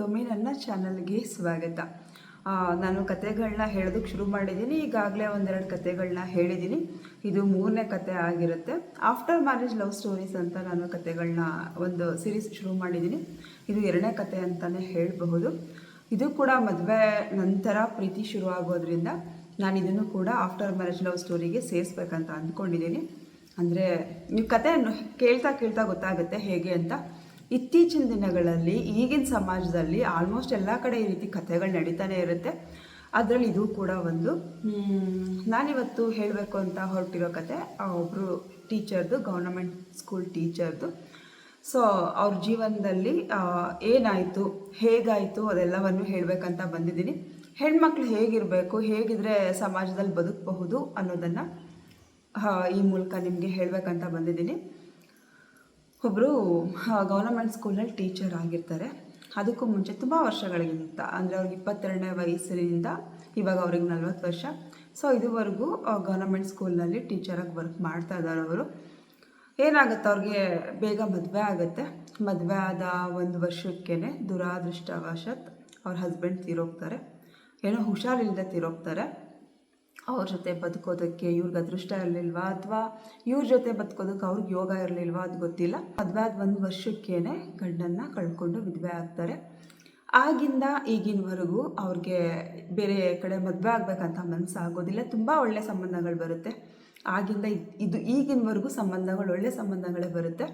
ಮತ್ತೊಮ್ಮೆ ನನ್ನ ಚಾನಲ್ಗೆ ಸ್ವಾಗತ. ನಾನು ಕತೆಗಳನ್ನ ಹೇಳೋದಕ್ಕೆ ಶುರು ಮಾಡಿದ್ದೀನಿ. ಈಗಾಗಲೇ ಒಂದೆರಡು ಕತೆಗಳನ್ನ ಹೇಳಿದ್ದೀನಿ. ಇದು ಮೂರನೇ ಕತೆ ಆಗಿರುತ್ತೆ. ಆಫ್ಟರ್ ಮ್ಯಾರೇಜ್ ಲವ್ ಸ್ಟೋರೀಸ್ ಅಂತ ನಾನು ಕತೆಗಳನ್ನ ಒಂದು ಸಿರೀಸ್ ಶುರು ಮಾಡಿದ್ದೀನಿ. ಇದು ಎರಡನೇ ಕತೆ ಅಂತಲೇ ಹೇಳಬಹುದು. ಇದು ಕೂಡ ಮದುವೆ ನಂತರ ಪ್ರೀತಿ ಶುರು ಆಗೋದ್ರಿಂದ ನಾನು ಇದನ್ನು ಕೂಡ ಆಫ್ಟರ್ ಮ್ಯಾರೇಜ್ ಲವ್ ಸ್ಟೋರಿಗೆ ಸೇರಿಸ್ಬೇಕಂತ ಅಂದ್ಕೊಂಡಿದ್ದೀನಿ. ಅಂದರೆ ನೀವು ಕತೆಯನ್ನು ಕೇಳ್ತಾ ಕೇಳ್ತಾ ಗೊತ್ತಾಗುತ್ತೆ ಹೇಗೆ ಅಂತ. ಇತ್ತೀಚಿನ ದಿನಗಳಲ್ಲಿ ಈಗಿನ ಸಮಾಜದಲ್ಲಿ ಆಲ್ಮೋಸ್ಟ್ ಎಲ್ಲ ಕಡೆ ಈ ರೀತಿ ಕಥೆಗಳು ನಡೀತಾನೆ ಇರುತ್ತೆ. ಅದರಲ್ಲಿ ಇದು ಕೂಡ ಒಂದು. ನಾನಿವತ್ತು ಹೇಳಬೇಕು ಅಂತ ಹೊರಟಿರೋ ಕತೆ ಒಬ್ಬರು ಟೀಚರ್ದು ಗೌರ್ನಮೆಂಟ್ ಸ್ಕೂಲ್ ಟೀಚರ್ದು. ಸೊ ಅವ್ರ ಜೀವನದಲ್ಲಿ ಏನಾಯಿತು, ಹೇಗಾಯಿತು ಅದೆಲ್ಲವನ್ನು ಹೇಳಬೇಕಂತ ಬಂದಿದ್ದೀನಿ. ಹೆಣ್ಮಕ್ಳು ಹೇಗಿರಬೇಕು, ಹೇಗಿದ್ರೆ ಸಮಾಜದಲ್ಲಿ ಬದುಕಬಹುದು ಅನ್ನೋದನ್ನು ಈ ಮೂಲಕ ನಿಮಗೆ ಹೇಳಬೇಕಂತ ಬಂದಿದ್ದೀನಿ. ಒಬ್ಬರು ಗೌರ್ನಮೆಂಟ್ ಸ್ಕೂಲಲ್ಲಿ ಟೀಚರ್ ಆಗಿರ್ತಾರೆ. ಅದಕ್ಕೂ ಮುಂಚೆ ತುಂಬ ವರ್ಷಗಳಿಗಿಂತ, ಅಂದರೆ ಅವ್ರಿಗೆ ಇಪ್ಪತ್ತೆರಡನೇ ವಯಸ್ಸಿನಿಂದ ಇವಾಗ ಅವ್ರಿಗೆ ನಲ್ವತ್ತು ವರ್ಷ. ಸೊ ಇದುವರೆಗೂ ಗೌರ್ನಮೆಂಟ್ ಸ್ಕೂಲ್ನಲ್ಲಿ ಟೀಚರಾಗಿ ವರ್ಕ್ ಮಾಡ್ತಾ ಇದ್ದಾರೆ ಅವರು. ಏನಾಗುತ್ತೆ ಅವ್ರಿಗೆ? ಬೇಗ ಮದುವೆ ಆಗುತ್ತೆ. ಮದುವೆ ಆದ ಒಂದು ವರ್ಷಕ್ಕೇ ದುರಾದೃಷ್ಟವಶಾತ್ ಅವ್ರ ಹಸ್ಬೆಂಡ್ ತೀರೋಗ್ತಾರೆ. ಏನೋ ಹುಷಾರಿಲ್ಲದೆ ತೀರೋಗ್ತಾರೆ. ಅವ್ರ ಜೊತೆ ಬದುಕೋದಕ್ಕೆ ಇವ್ರಿಗೆ ಅದೃಷ್ಟ ಇರಲಿಲ್ವಾ? ಅಥವಾ ಇವ್ರ ಜೊತೆ ಬದುಕೋದಕ್ಕೆ ಅವ್ರಿಗೆ ಯೋಗ ಇರಲಿಲ್ವಾ ಅದು ಗೊತ್ತಿಲ್ಲ. ಮದುವೆ ಆದ ಒಂದು ವರ್ಷಕ್ಕೇನೆ ಗಂಡನ್ನ ಕಳ್ಕೊಂಡು ವಿಧವೆ ಆಗ್ತಾರೆ. ಆಗಿಂದ ಈಗಿನವರೆಗೂ ಅವ್ರಿಗೆ ಬೇರೆ ಕಡೆ ಮದುವೆ ಆಗಬೇಕಂತ ಮನಸ್ಸಾಗೋದಿಲ್ಲ ತುಂಬ ಒಳ್ಳೆ ಸಂಬಂಧಗಳು ಬರುತ್ತೆ. ಆಗಿಂದ ಇದ್- ಇದು ಈಗಿನವರೆಗೂ ಸಂಬಂಧಗಳು, ಒಳ್ಳೆ ಸಂಬಂಧಗಳೇ ಬರುತ್ತೆ.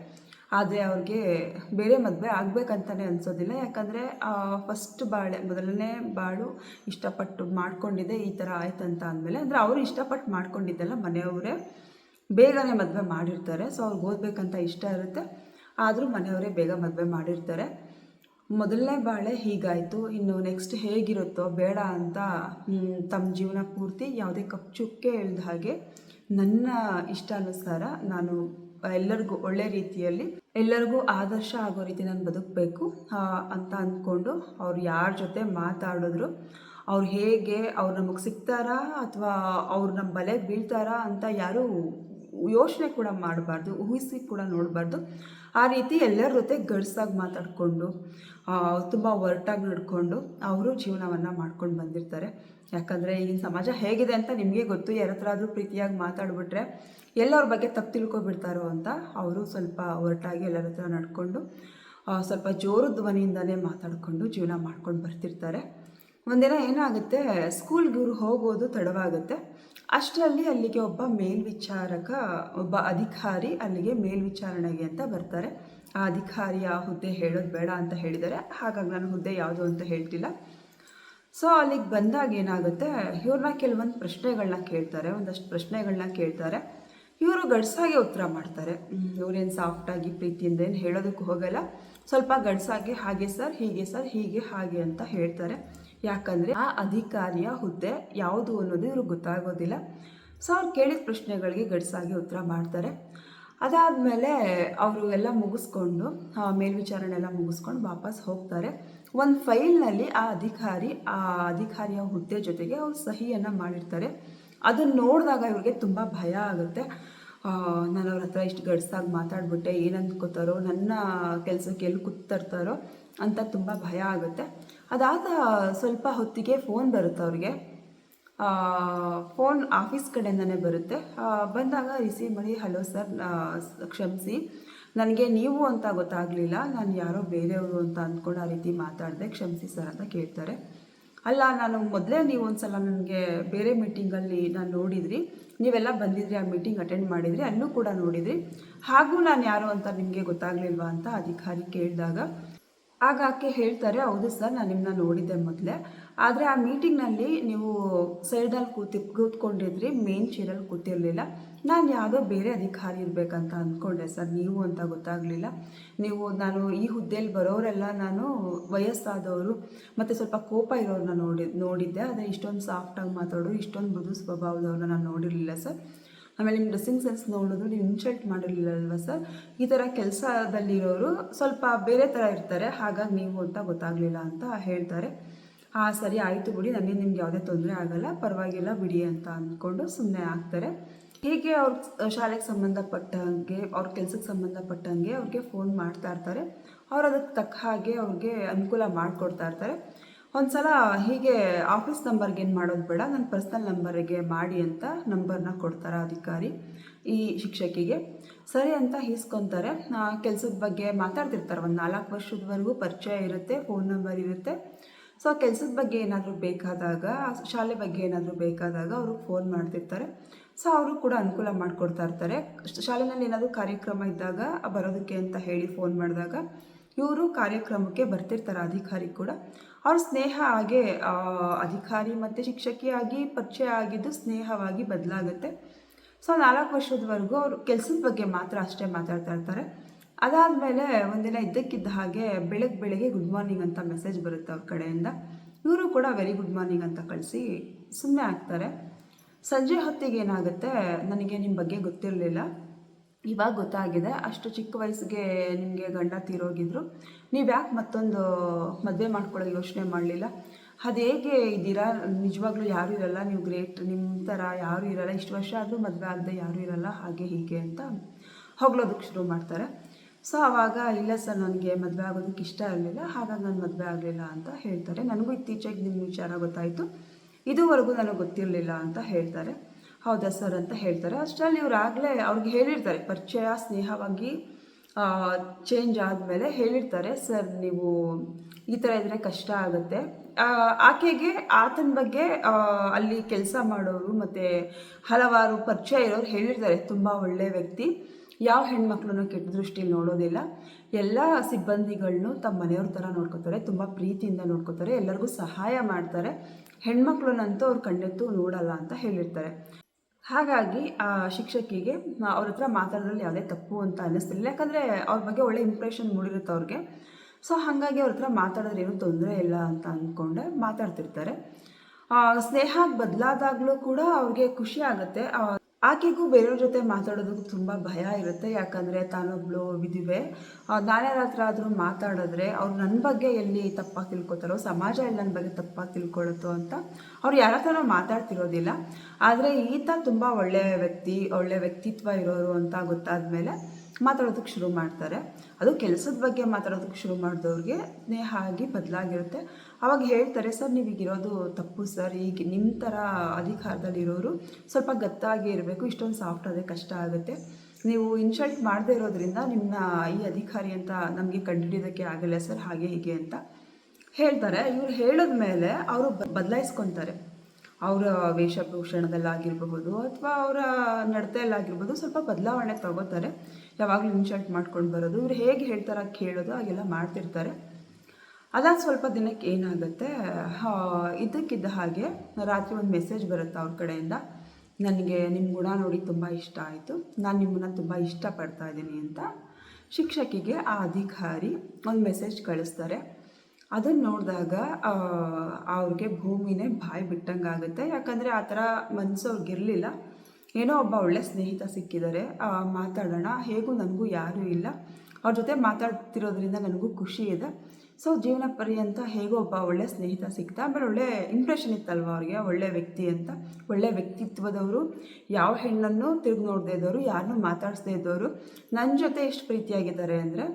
ಆದರೆ ಅವ್ರಿಗೆ ಬೇರೆ ಮದುವೆ ಆಗಬೇಕಂತಲೇ ಅನಿಸೋದಿಲ್ಲ. ಯಾಕಂದರೆ ಫಸ್ಟ್ ಬಾಳೆ, ಮೊದಲನೇ ಬಾಳು ಇಷ್ಟಪಟ್ಟು ಮಾಡ್ಕೊಂಡಿದ್ದೆ, ಈ ಥರ ಆಯ್ತಂತ ಅಂದಮೇಲೆ, ಅಂದರೆ ಅವರು ಇಷ್ಟಪಟ್ಟು ಮಾಡ್ಕೊಂಡಿದ್ದೆಲ್ಲ ಮನೆಯವರೇ ಬೇಗನೆ ಮದುವೆ ಮಾಡಿರ್ತಾರೆ. ಸೊ ಅವ್ರಿಗೆ ಓದಬೇಕಂತ ಇಷ್ಟ ಇರುತ್ತೆ. ಆದರೂ ಮನೆಯವರೇ ಬೇಗ ಮದುವೆ ಮಾಡಿರ್ತಾರೆ. ಮೊದಲನೇ ಬಾಳೆ ಹೀಗಾಯಿತು. ಇನ್ನು ನೆಕ್ಸ್ಟ್ ಹೇಗಿರುತ್ತೋ ಬೇಡ ಅಂತ ತಮ್ಮ ಜೀವನ ಪೂರ್ತಿ ಯಾವುದೇ ಕಪ್ಪುಚುಕ್ಕೆ ಇಳ್ದ ಹಾಗೆ ನನ್ನ ಇಷ್ಟಾನುಸಾರ ನಾನು ಎಲ್ಲರಿಗೂ ಒಳ್ಳೆ ರೀತಿಯಲ್ಲಿ ಎಲ್ಲರಿಗೂ ಆದರ್ಶ ಆಗೋ ರೀತಿ ನಾನು ಬದುಕಬೇಕು ಅಂತ ಅಂದ್ಕೊಂಡು ಅವ್ರು ಯಾರ ಜೊತೆ ಮಾತಾಡಿದ್ರು, ಅವ್ರು ಹೇಗೆ ಅವ್ರು ನಮಗೆ ಸಿಗ್ತಾರಾ ಅಥವಾ ಅವ್ರು ನಮ್ಮ ಬಲೆಗೆ ಬೀಳ್ತಾರಾ ಅಂತ ಯಾರೂ ಯೋಚನೆ ಕೂಡ ಮಾಡಬಾರ್ದು, ಊಹಿಸಿ ಕೂಡ ನೋಡಬಾರ್ದು. ಆ ರೀತಿ ಎಲ್ಲರ ಜೊತೆ ಗಡ್ಸಾಗಿ ಮಾತಾಡಿಕೊಂಡು ತುಂಬ ಒರಟಾಗಿ ನಡ್ಕೊಂಡು ಅವರು ಜೀವನವನ್ನು ಮಾಡ್ಕೊಂಡು ಬಂದಿರ್ತಾರೆ. ಯಾಕಂದರೆ ಈಗಿನ ಸಮಾಜ ಹೇಗಿದೆ ಅಂತ ನಿಮಗೆ ಗೊತ್ತು ಯಾರ ಹತ್ರ ಆದರೂ ಪ್ರೀತಿಯಾಗಿ ಮಾತಾಡಿಬಿಟ್ರೆ ಎಲ್ಲರ ಬಗ್ಗೆ ತಪ್ಪು ತಿಳ್ಕೊಬಿಡ್ತಾರೋ ಅಂತ ಅವರು ಸ್ವಲ್ಪ ಒರಟಾಗಿ ಎಲ್ಲರ ಹತ್ರ ನಡ್ಕೊಂಡು ಸ್ವಲ್ಪ ಜೋರು ಧ್ವನಿಯಿಂದಲೇ ಮಾತಾಡಿಕೊಂಡು ಜೀವನ ಮಾಡ್ಕೊಂಡು ಬರ್ತಿರ್ತಾರೆ. ಒಂದಿನ ಏನಾಗುತ್ತೆ ಸ್ಕೂಲ್ಗೆ ಇವರು ಹೋಗೋದು ತಡವಾಗುತ್ತೆ. ಅಷ್ಟರಲ್ಲಿ ಅಲ್ಲಿಗೆ ಒಬ್ಬ ಮೇಲ್ವಿಚಾರಕ, ಒಬ್ಬ ಅಧಿಕಾರಿ ಅಲ್ಲಿಗೆ ಮೇಲ್ವಿಚಾರಣೆಗೆ ಅಂತ ಬರ್ತಾರೆ. ಆ ಅಧಿಕಾರಿ ಆ ಹುದ್ದೆ ಹೇಳೋದು ಬೇಡ ಅಂತ ಹೇಳಿದ್ದಾರೆ. ಹಾಗಾಗಿ ನಾನು ಹುದ್ದೆ ಯಾವುದು ಅಂತ ಹೇಳ್ತಿಲ್ಲ. ಸೊ ಅಲ್ಲಿಗೆ ಬಂದಾಗ ಏನಾಗುತ್ತೆ? ಇವ್ರನ್ನ ಕೆಲವೊಂದು ಪ್ರಶ್ನೆಗಳನ್ನ ಕೇಳ್ತಾರೆ. ಒಂದಷ್ಟು ಪ್ರಶ್ನೆಗಳನ್ನ ಕೇಳ್ತಾರೆ. ಇವರು ಗಡ್ಸಾಗೆ ಉತ್ತರ ಮಾಡ್ತಾರೆ. ಇವ್ರೇನು ಸಾಫ್ಟಾಗಿ ಪ್ರೀತಿಯಿಂದ ಏನು ಹೇಳೋದಕ್ಕೆ ಹೋಗಲ್ಲ. ಸ್ವಲ್ಪ ಗಡ್ಸಾಗೆ ಹಾಗೆ ಸರ್, ಹೀಗೆ ಸರ್, ಹೀಗೆ ಹಾಗೆ ಅಂತ ಹೇಳ್ತಾರೆ. ಯಾಕಂದರೆ ಆ ಅಧಿಕಾರಿಯ ಹುದ್ದೆ ಯಾವುದು ಅನ್ನೋದು ಇವ್ರಿಗೆ ಗೊತ್ತಾಗೋದಿಲ್ಲ. ಸೊ ಅವ್ರು ಕೇಳಿದ ಪ್ರಶ್ನೆಗಳಿಗೆ ಗಡ್ಸಾಗಿ ಉತ್ತರ ಮಾಡ್ತಾರೆ. ಅದಾದಮೇಲೆ ಅವರು ಎಲ್ಲ ಮುಗಿಸ್ಕೊಂಡು ಮೇಲ್ವಿಚಾರಣೆ ಎಲ್ಲ ಮುಗಿಸ್ಕೊಂಡು ವಾಪಸ್ ಹೋಗ್ತಾರೆ. ಒಂದು ಫೈಲ್ನಲ್ಲಿ ಆ ಅಧಿಕಾರಿ, ಆ ಅಧಿಕಾರಿಯ ಹುದ್ದೆ ಜೊತೆಗೆ ಅವ್ರು ಸಹಿಯನ್ನು ಮಾಡಿರ್ತಾರೆ. ಅದನ್ನು ನೋಡಿದಾಗ ಇವ್ರಿಗೆ ತುಂಬ ಭಯ ಆಗುತ್ತೆ. ನಾನು ಅವ್ರ ಹತ್ರ ಇಷ್ಟು ಗಡ್ಸಾಗಿ ಮಾತಾಡ್ಬಿಟ್ಟೆ ಏನು ಅಂದ್ಕೋತಾರೋ ನನ್ನ ಕೆಲಸಕ್ಕೆ ಎಲ್ಲಿ ಕೂತರ್ತಾರೋ ಅಂತ ತುಂಬ ಭಯ ಆಗುತ್ತೆ. ಅದಾದ ಸ್ವಲ್ಪ ಹೊತ್ತಿಗೆ ಫೋನ್ ಬರುತ್ತೆ ಅವ್ರಿಗೆ. ಫೋನ್ ಆಫೀಸ್ ಕಡೆಯಿಂದನೇ ಬರುತ್ತೆ. ಬಂದಾಗ ರಿಸೀವ್ ಮಾಡಿ, ಹಲೋ ಸರ್ ಕ್ಷಮಿಸಿ. ನನಗೆ ನೀವು ಅಂತ ಗೊತ್ತಾಗಲಿಲ್ಲ. ನಾನು ಯಾರೋ ಬೇರೆಯವರು ಅಂತ ಅಂದ್ಕೊಂಡು ಆ ರೀತಿ ಮಾತಾಡಿದೆ. ಕ್ಷಮಿಸಿ ಸರ್ ಅಂತ ಕೇಳ್ತಾರೆ. ಅಲ್ಲ, ನಾನು ಮೊದಲೇ ನೀವು ಒಂದು ಸಲ ನನಗೆ ಬೇರೆ ಮೀಟಿಂಗಲ್ಲಿ ನಾನು ನೋಡಿದ್ರಿ. ನೀವೆಲ್ಲ ಬಂದಿದ್ರಿ, ಆ ಮೀಟಿಂಗ್ ಅಟೆಂಡ್ ಮಾಡಿದ್ರಿ, ಅಲ್ಲೂ ಕೂಡ ನೋಡಿದ್ರಿ. ಹಾಗೂ ನಾನು ಯಾರು ಅಂತ ನಿಮಗೆ ಗೊತ್ತಾಗಲಿಲ್ವಾ ಅಂತ ಅಧಿಕಾರಿ ಕೇಳಿದಾಗ ಆಗ ಆಕೆ ಹೇಳ್ತಾರೆ, ಹೌದು ಸರ್, ನಾನು ನಿಮ್ಮನ್ನ ನೋಡಿದ್ದೆ ಮೊದಲೇ. ಆದರೆ ಆ ಮೀಟಿಂಗ್ನಲ್ಲಿ ನೀವು ಸೈಡಲ್ಲಿ ಕೂತಿ, ಕೂತ್ಕೊಂಡಿದ್ರಿ ಮೇನ್ ಚೇರಲ್ಲಿ ಕೂತಿರಲಿಲ್ಲ. ನಾನು ಯಾವುದೋ ಬೇರೆ ಅಧಿಕಾರಿ ಇರಬೇಕಂತ ಅಂದ್ಕೊಂಡೆ ಸರ್, ನೀವು ಅಂತ ಗೊತ್ತಾಗಲಿಲ್ಲ. ನೀವು, ನಾನು ಈ ಹುದ್ದೆಯಲ್ಲಿ ಬರೋರೆಲ್ಲ ನಾನು ವಯಸ್ಸಾದವರು, ಮತ್ತು ಸ್ವಲ್ಪ ಕೋಪ ಇರೋರನ್ನ ನೋಡಿ, ನೋಡಿದ್ದೆ. ಆದರೆ ಇಷ್ಟೊಂದು ಸಾಫ್ಟಾಗಿ ಮಾತಾಡೋರು, ಇಷ್ಟೊಂದು ಮೃದು ಸ್ವಭಾವದವ್ರನ್ನ ನಾನು ನೋಡಿರಲಿಲ್ಲ ಸರ್. ಆಮೇಲೆ ನಿಮ್ಮ ಡ್ರೆಸ್ಸಿಂಗ್ ಸೆನ್ಸ್ ನೋಡಿದ್ರು ನೀವು ಇನ್ಸಲ್ಟ್ ಮಾಡಿರಲಿಲ್ಲ ಅಲ್ವಾ ಸರ್? ಈ ಥರ ಕೆಲಸದಲ್ಲಿರೋರು ಸ್ವಲ್ಪ ಬೇರೆ ಥರ ಇರ್ತಾರೆ, ಹಾಗಾಗಿ ನೀವು ಅಂತ ಗೊತ್ತಾಗಲಿಲ್ಲ ಅಂತ ಹೇಳ್ತಾರೆ. ಹಾಂ ಸರಿ, ಆಯಿತು ಬಿಡಿ, ನನಗೆ ನಿಮ್ಗೆ ಯಾವುದೇ ತೊಂದರೆ ಆಗಲ್ಲ, ಪರವಾಗಿಲ್ಲ ಬಿಡಿ ಅಂತ ಅಂದ್ಕೊಂಡು ಸುಮ್ಮನೆ ಆಗ್ತಾರೆ. ಹೀಗೆ ಅವ್ರ ಶಾಲೆಗೆ ಸಂಬಂಧಪಟ್ಟಂಗೆ, ಅವ್ರ ಕೆಲಸಕ್ಕೆ ಸಂಬಂಧಪಟ್ಟಂಗೆ ಅವ್ರಿಗೆ ಫೋನ್ ಮಾಡ್ತಾ ಇರ್ತಾರೆ. ಅವ್ರು ಅದಕ್ಕೆ ತಕ್ಕ ಹಾಗೆ ಅವ್ರಿಗೆ ಅನುಕೂಲ ಮಾಡಿಕೊಡ್ತಾ ಇರ್ತಾರೆ. ಒಂದು ಸಲ ಹೀಗೆ ಆಫೀಸ್ ನಂಬರ್ಗೆ ಏನು ಮಾಡೋದು ಬೇಡ ನನ್ನ ಪರ್ಸ್ನಲ್ ನಂಬರಿಗೆ ಮಾಡಿ ಅಂತ ನಂಬರ್ನ ಕೊಡ್ತಾರೆ ಅಧಿಕಾರಿ, ಈ ಶಿಕ್ಷಕಿಗೆ. ಸರಿ ಅಂತ ಈಸ್ಕೊತಾರೆ ಕೆಲಸದ ಬಗ್ಗೆ ಮಾತಾಡ್ತಿರ್ತಾರೆ. ಒಂದು ನಾಲ್ಕು ವರ್ಷದವರೆಗೂ ಪರಿಚಯ ಇರುತ್ತೆ, ಫೋನ್ ನಂಬರ್ ಇರುತ್ತೆ. ಸೊ ಕೆಲಸದ ಬಗ್ಗೆ ಏನಾದರೂ ಬೇಕಾದಾಗ, ಶಾಲೆ ಬಗ್ಗೆ ಏನಾದರೂ ಬೇಕಾದಾಗ ಅವರು ಫೋನ್ ಮಾಡ್ತಿರ್ತಾರೆ. ಸೊ ಅವರು ಕೂಡ ಅನುಕೂಲ ಮಾಡಿಕೊಡ್ತಾ ಇರ್ತಾರೆ. ಶಾಲೆಯಲ್ಲಿ ಏನಾದರೂ ಕಾರ್ಯಕ್ರಮ ಇದ್ದಾಗ ಬರೋದಕ್ಕೆ ಅಂತ ಹೇಳಿ ಫೋನ್ ಮಾಡಿದಾಗ, ಇವರು ಕಾರ್ಯಕ್ರಮಕ್ಕೆ ಬರ್ತಿರ್ತಾರೆ ಅಧಿಕಾರಿ ಕೂಡ. ಅವ್ರ ಸ್ನೇಹ ಹಾಗೆ ಅಧಿಕಾರಿ ಮತ್ತು ಶಿಕ್ಷಕಿಯಾಗಿ ಪರಿಚಯ ಆಗಿದ್ದು ಸ್ನೇಹವಾಗಿ ಬದಲಾಗುತ್ತೆ. ಸೊ, ನಾಲ್ಕು ವರ್ಷದವರೆಗೂ ಅವರು ಕೆಲಸದ ಬಗ್ಗೆ ಮಾತ್ರ ಅಷ್ಟೇ ಮಾತಾಡ್ತಾ ಇರ್ತಾರೆ. ಅದಾದಮೇಲೆ ಒಂದಿನ ಇದ್ದಕ್ಕಿದ್ದ ಹಾಗೆ ಬೆಳಗ್ಗೆ ಬೆಳಗ್ಗೆ ಗುಡ್ ಮಾರ್ನಿಂಗ್ ಅಂತ ಮೆಸೇಜ್ ಬರುತ್ತೆ ಅವ್ರ ಕಡೆಯಿಂದ. ಇವರು ಕೂಡ ವೆರಿ ಗುಡ್ ಮಾರ್ನಿಂಗ್ ಅಂತ ಕಳಿಸಿ ಸುಮ್ಮನೆ ಆಗ್ತಾರೆ ಸಂಜೆ ಹೊತ್ತಿಗೆ ಏನಾಗುತ್ತೆ ನನಗೆ ನಿಮ್ಮ ಬಗ್ಗೆ ಗೊತ್ತಿರಲಿಲ್ಲ. ಇವಾಗ ಗೊತ್ತಾಗಿದೆ. ಅಷ್ಟು ಚಿಕ್ಕ ವಯಸ್ಸಿಗೆ ನಿಮಗೆ ಗಂಡ ತೀರೋಗಿದ್ರು. ನೀವು ಯಾಕೆ ಮತ್ತೊಂದು ಮದುವೆ ಮಾಡ್ಕೊಳ್ಳೋ ಯೋಚನೆ ಮಾಡಲಿಲ್ಲ? ಅದು ಹೇಗೆ ಇದ್ದೀರಾ? ನಿಜವಾಗ್ಲೂ ಯಾರೂ ಇರಲ್ಲ. ನೀವು ಗ್ರೇಟ್ ನಿಮ್ಮ ಥರ ಯಾರೂ ಇರಲ್ಲ. ಇಷ್ಟು ವರ್ಷ ಆದರೂ ಮದುವೆ ಆಗದೆ ಯಾರೂ ಇರಲ್ಲ. ಹಾಗೆ ಹೀಗೆ ಅಂತ ಹೊಗಳೋದಕ್ಕೆ ಶುರು ಮಾಡ್ತಾರೆ. ಸೊ ಆವಾಗ ಇಲ್ಲ ಸರ್, ನನಗೆ ಮದುವೆ ಆಗೋದಕ್ಕೆ ಇಷ್ಟ ಇರಲಿಲ್ಲ. ಹಾಗಾಗಿ ನಾನು ಮದುವೆ ಆಗಲಿಲ್ಲ ಅಂತ ಹೇಳ್ತಾರೆ. ನನಗೂ ಇತ್ತೀಚೆಗೆ ನಿಮ್ಮ ವಿಚಾರ ಗೊತ್ತಾಯಿತು. ಇದುವರೆಗೂ ನನಗೆ ಗೊತ್ತಿರಲಿಲ್ಲ ಅಂತ ಹೇಳ್ತಾರೆ. ಹೌದಾ ಸರ್ ಅಂತ ಹೇಳ್ತಾರೆ. ಅಷ್ಟರಲ್ಲಿ ಇವ್ರು ಆಗಲೇ ಅವ್ರಿಗೆ ಹೇಳಿರ್ತಾರೆ, ಪರಿಚಯ, ಸ್ನೇಹವಾಗಿ ಚೇಂಜ್ ಆದಮೇಲೆ ಹೇಳಿರ್ತಾರೆ, ಸರ್, ನೀವು ಈ ಥರ ಇದ್ದರೆ ಕಷ್ಟ ಆಗುತ್ತೆ. ಆಕೆಗೆ, ಆತನ ಬಗ್ಗೆ ಅಲ್ಲಿ ಕೆಲಸ ಮಾಡೋರು ಮತ್ತು ಹಲವಾರು ಪರಿಚಯ ಇರೋರು ಹೇಳಿರ್ತಾರೆ. ತುಂಬ ಒಳ್ಳೆಯ ವ್ಯಕ್ತಿ. ಯಾವ ಹೆಣ್ಮಕ್ಳನ್ನು ಕೆಟ್ಟ ದೃಷ್ಟಿಲಿ ನೋಡೋದಿಲ್ಲ. ಎಲ್ಲ ಸಿಬ್ಬಂದಿಗಳನ್ನು ತಮ್ಮ ಮನೆಯವ್ರ ಥರ ನೋಡ್ಕೋತಾರೆ, ತುಂಬ ಪ್ರೀತಿಯಿಂದ ನೋಡ್ಕೋತಾರೆ, ಎಲ್ಲರಿಗೂ ಸಹಾಯ ಮಾಡ್ತಾರೆ. ಹೆಣ್ಮಕ್ಳನ್ನಂತೂ ಅವ್ರು ಕಣ್ಣೆತ್ತು ನೋಡಲ್ಲ ಅಂತ ಹೇಳಿರ್ತಾರೆ. ಹಾಗಾಗಿ, ಆ ಶಿಕ್ಷಕಿಗೆ ಅವ್ರ ಹತ್ರ ಮಾತಾಡೋದ್ರಲ್ಲಿ ಯಾವುದೇ ತಪ್ಪು ಅಂತ ಅನ್ನಿಸ್ತಿಲ್ಲ. ಯಾಕಂದರೆ ಅವ್ರ ಬಗ್ಗೆ ಒಳ್ಳೆ ಇಂಪ್ರೆಷನ್ ಮೂಡಿರುತ್ತೆ ಅವ್ರಿಗೆ. ಸೊ ಹಾಗಾಗಿ ಅವ್ರ ಹತ್ರ ಮಾತಾಡಿದ್ರೆ ಏನೂ ತೊಂದರೆ ಇಲ್ಲ ಅಂತ ಅಂದ್ಕೊಂಡೆ, ಮಾತಾಡ್ತಿರ್ತಾರೆ. ಸ್ನೇಹ ಬದಲಾದಾಗಲೂ ಕೂಡ ಅವ್ರಿಗೆ ಖುಷಿ ಆಗುತ್ತೆ. ಆಕೆಗೂ ಬೇರೆಯವ್ರ ಜೊತೆ ಮಾತಾಡೋದಕ್ಕೆ ತುಂಬ ಭಯ ಇರುತ್ತೆ. ಯಾಕಂದರೆ ತಾನೊಬ್ಳು ವಿಧಿವೆ. ನಾನ್ಯಾರ ಹತ್ರ ಆದರೂ ಮಾತಾಡಿದ್ರೆ ಅವ್ರು ನನ್ನ ಬಗ್ಗೆ ಎಲ್ಲಿ ತಪ್ಪಾಗಿ ತಿಳ್ಕೊತಾರೋ, ಸಮಾಜ ಎಲ್ಲಿ ನನ್ನ ಬಗ್ಗೆ ತಪ್ಪಾಗಿ ತಿಳ್ಕೊಳತ್ತೋ ಅಂತ ಅವ್ರು ಯಾರ ಹತ್ರನೂ ಮಾತಾಡ್ತಿರೋದಿಲ್ಲ. ಆದರೆ ಈತ ತುಂಬ ಒಳ್ಳೆಯ ವ್ಯಕ್ತಿ ಒಳ್ಳೆಯ ವ್ಯಕ್ತಿತ್ವ ಇರೋರು ಅಂತ ಗೊತ್ತಾದ ಮೇಲೆ ಮಾತಾಡೋದಕ್ಕೆ ಶುರು ಮಾಡ್ತಾರೆ. ಅದು ಕೆಲಸದ ಬಗ್ಗೆ ಮಾತಾಡೋದಕ್ಕೆ ಶುರು ಮಾಡಿದವ್ರಿಗೆ ಸ್ನೇಹ ಆಗಿ ಬದಲಾಗಿರುತ್ತೆ. ಅವಾಗ ಹೇಳ್ತಾರೆ, ಸರ್, ನೀವೀಗಿರೋದು ತಪ್ಪು ಸರ್. ಈಗ ನಿಮ್ಮ ಥರ ಅಧಿಕಾರದಲ್ಲಿರೋರು ಸ್ವಲ್ಪ ಗತ್ತಾಗಿ ಇರಬೇಕು. ಇಷ್ಟೊಂದು ಸಾಫ್ಟ್ ಆದರೆ ಕಷ್ಟ ಆಗುತ್ತೆ. ನೀವು ಇನ್ಸಲ್ಟ್ ಮಾಡದೇ ಇರೋದ್ರಿಂದ ನಿಮ್ಮನ್ನ ಈ ಅಧಿಕಾರಿ ಅಂತ ನಮಗೆ ಕಂಡುಹಿಡಿಯೋದಕ್ಕೆ ಆಗಲ್ಲ ಸರ್, ಹಾಗೆ ಹೀಗೆ ಅಂತ ಹೇಳ್ತಾರೆ. ಇವ್ರು ಹೇಳಿದ ಮೇಲೆ ಅವರು ಬದಲಾಯಿಸ್ಕೊತಾರೆ. ಅವರ ವೇಷಭೂಷಣದಲ್ಲಾಗಿರಬಹುದು ಅಥವಾ ಅವರ ನಡತೆಯಲ್ಲಾಗಿರ್ಬೋದು ಸ್ವಲ್ಪ ಬದಲಾವಣೆ ತಗೋತಾರೆ. ಯಾವಾಗಲೂ ಇನ್ಶಾರ್ಟ್ ಮಾಡ್ಕೊಂಡು ಬರೋದು. ಇವ್ರು ಹೇಗೆ ಹೇಳ್ತಾರೆ ಕೇಳೋದು, ಹಾಗೆಲ್ಲ ಮಾಡ್ತಿರ್ತಾರೆ. ಅದಾದ ಸ್ವಲ್ಪ ದಿನಕ್ಕೆ ಏನಾಗುತ್ತೆ ಇದಕ್ಕಿದ್ದ ಹಾಗೆ ರಾತ್ರಿ ಒಂದು ಮೆಸೇಜ್ ಬರುತ್ತೆ ಅವ್ರ ಕಡೆಯಿಂದ. ನನಗೆ ನಿಮ್ಮ ಗುಣ ನೋಡಿ ತುಂಬ ಇಷ್ಟ ಆಯಿತು. ನಾನು ನಿಮ್ಮನ್ನು ತುಂಬ ಇಷ್ಟಪಡ್ತಾ ಇದ್ದೀನಿ ಅಂತ ಶಿಕ್ಷಕಿಗೆ ಆ ಅಧಿಕಾರಿ ಒಂದು ಮೆಸೇಜ್ ಕಳಿಸ್ತಾರೆ. ಅದನ್ನು ನೋಡಿದಾಗ ಅವ್ರಿಗೆ ಭೂಮಿನೇ ಬಾಯಿ ಬಿಟ್ಟಂಗೆ ಆಗುತ್ತೆ ಯಾಕಂದರೆ ಆ ಥರ ಮನಸ್ಸು ಅವ್ರಿಗಿರಲಿಲ್ಲ ಏನೋ ಒಬ್ಬ ಒಳ್ಳೆ ಸ್ನೇಹಿತ ಸಿಕ್ಕಿದ್ದಾರೆ ಮಾತಾಡೋಣ. ಹೇಗೂ ನನಗೂ ಯಾರೂ ಇಲ್ಲ. ಅವ್ರ ಜೊತೆ ಮಾತಾಡ್ತಿರೋದ್ರಿಂದ ನನಗೂ ಖುಷಿ ಇದೆ. ಸೊ ಜೀವನ ಪರ್ಯಂತ ಹೇಗೋ ಒಬ್ಬ ಒಳ್ಳೆ ಸ್ನೇಹಿತ ಸಿಗ್ತಾ ಆಮೇಲೆ ಒಳ್ಳೆ ಇಂಪ್ರೆಷನ್ ಇತ್ತಲ್ವ ಅವ್ರಿಗೆ? ಒಳ್ಳೆ ವ್ಯಕ್ತಿ ಅಂತ. ಒಳ್ಳೆ ವ್ಯಕ್ತಿತ್ವದವರು. ಯಾವ ಹೆಣ್ಣನ್ನು ತಿರುಗಿ ನೋಡದೇ ಇದ್ದವರು ಯಾರನ್ನೂ ಮಾತಾಡಿಸದೇ ಇದ್ದವರು ನನ್ನ ಜೊತೆ ಎಷ್ಟು ಪ್ರೀತಿಯಾಗಿದ್ದಾರೆ ಅಂದರೆ,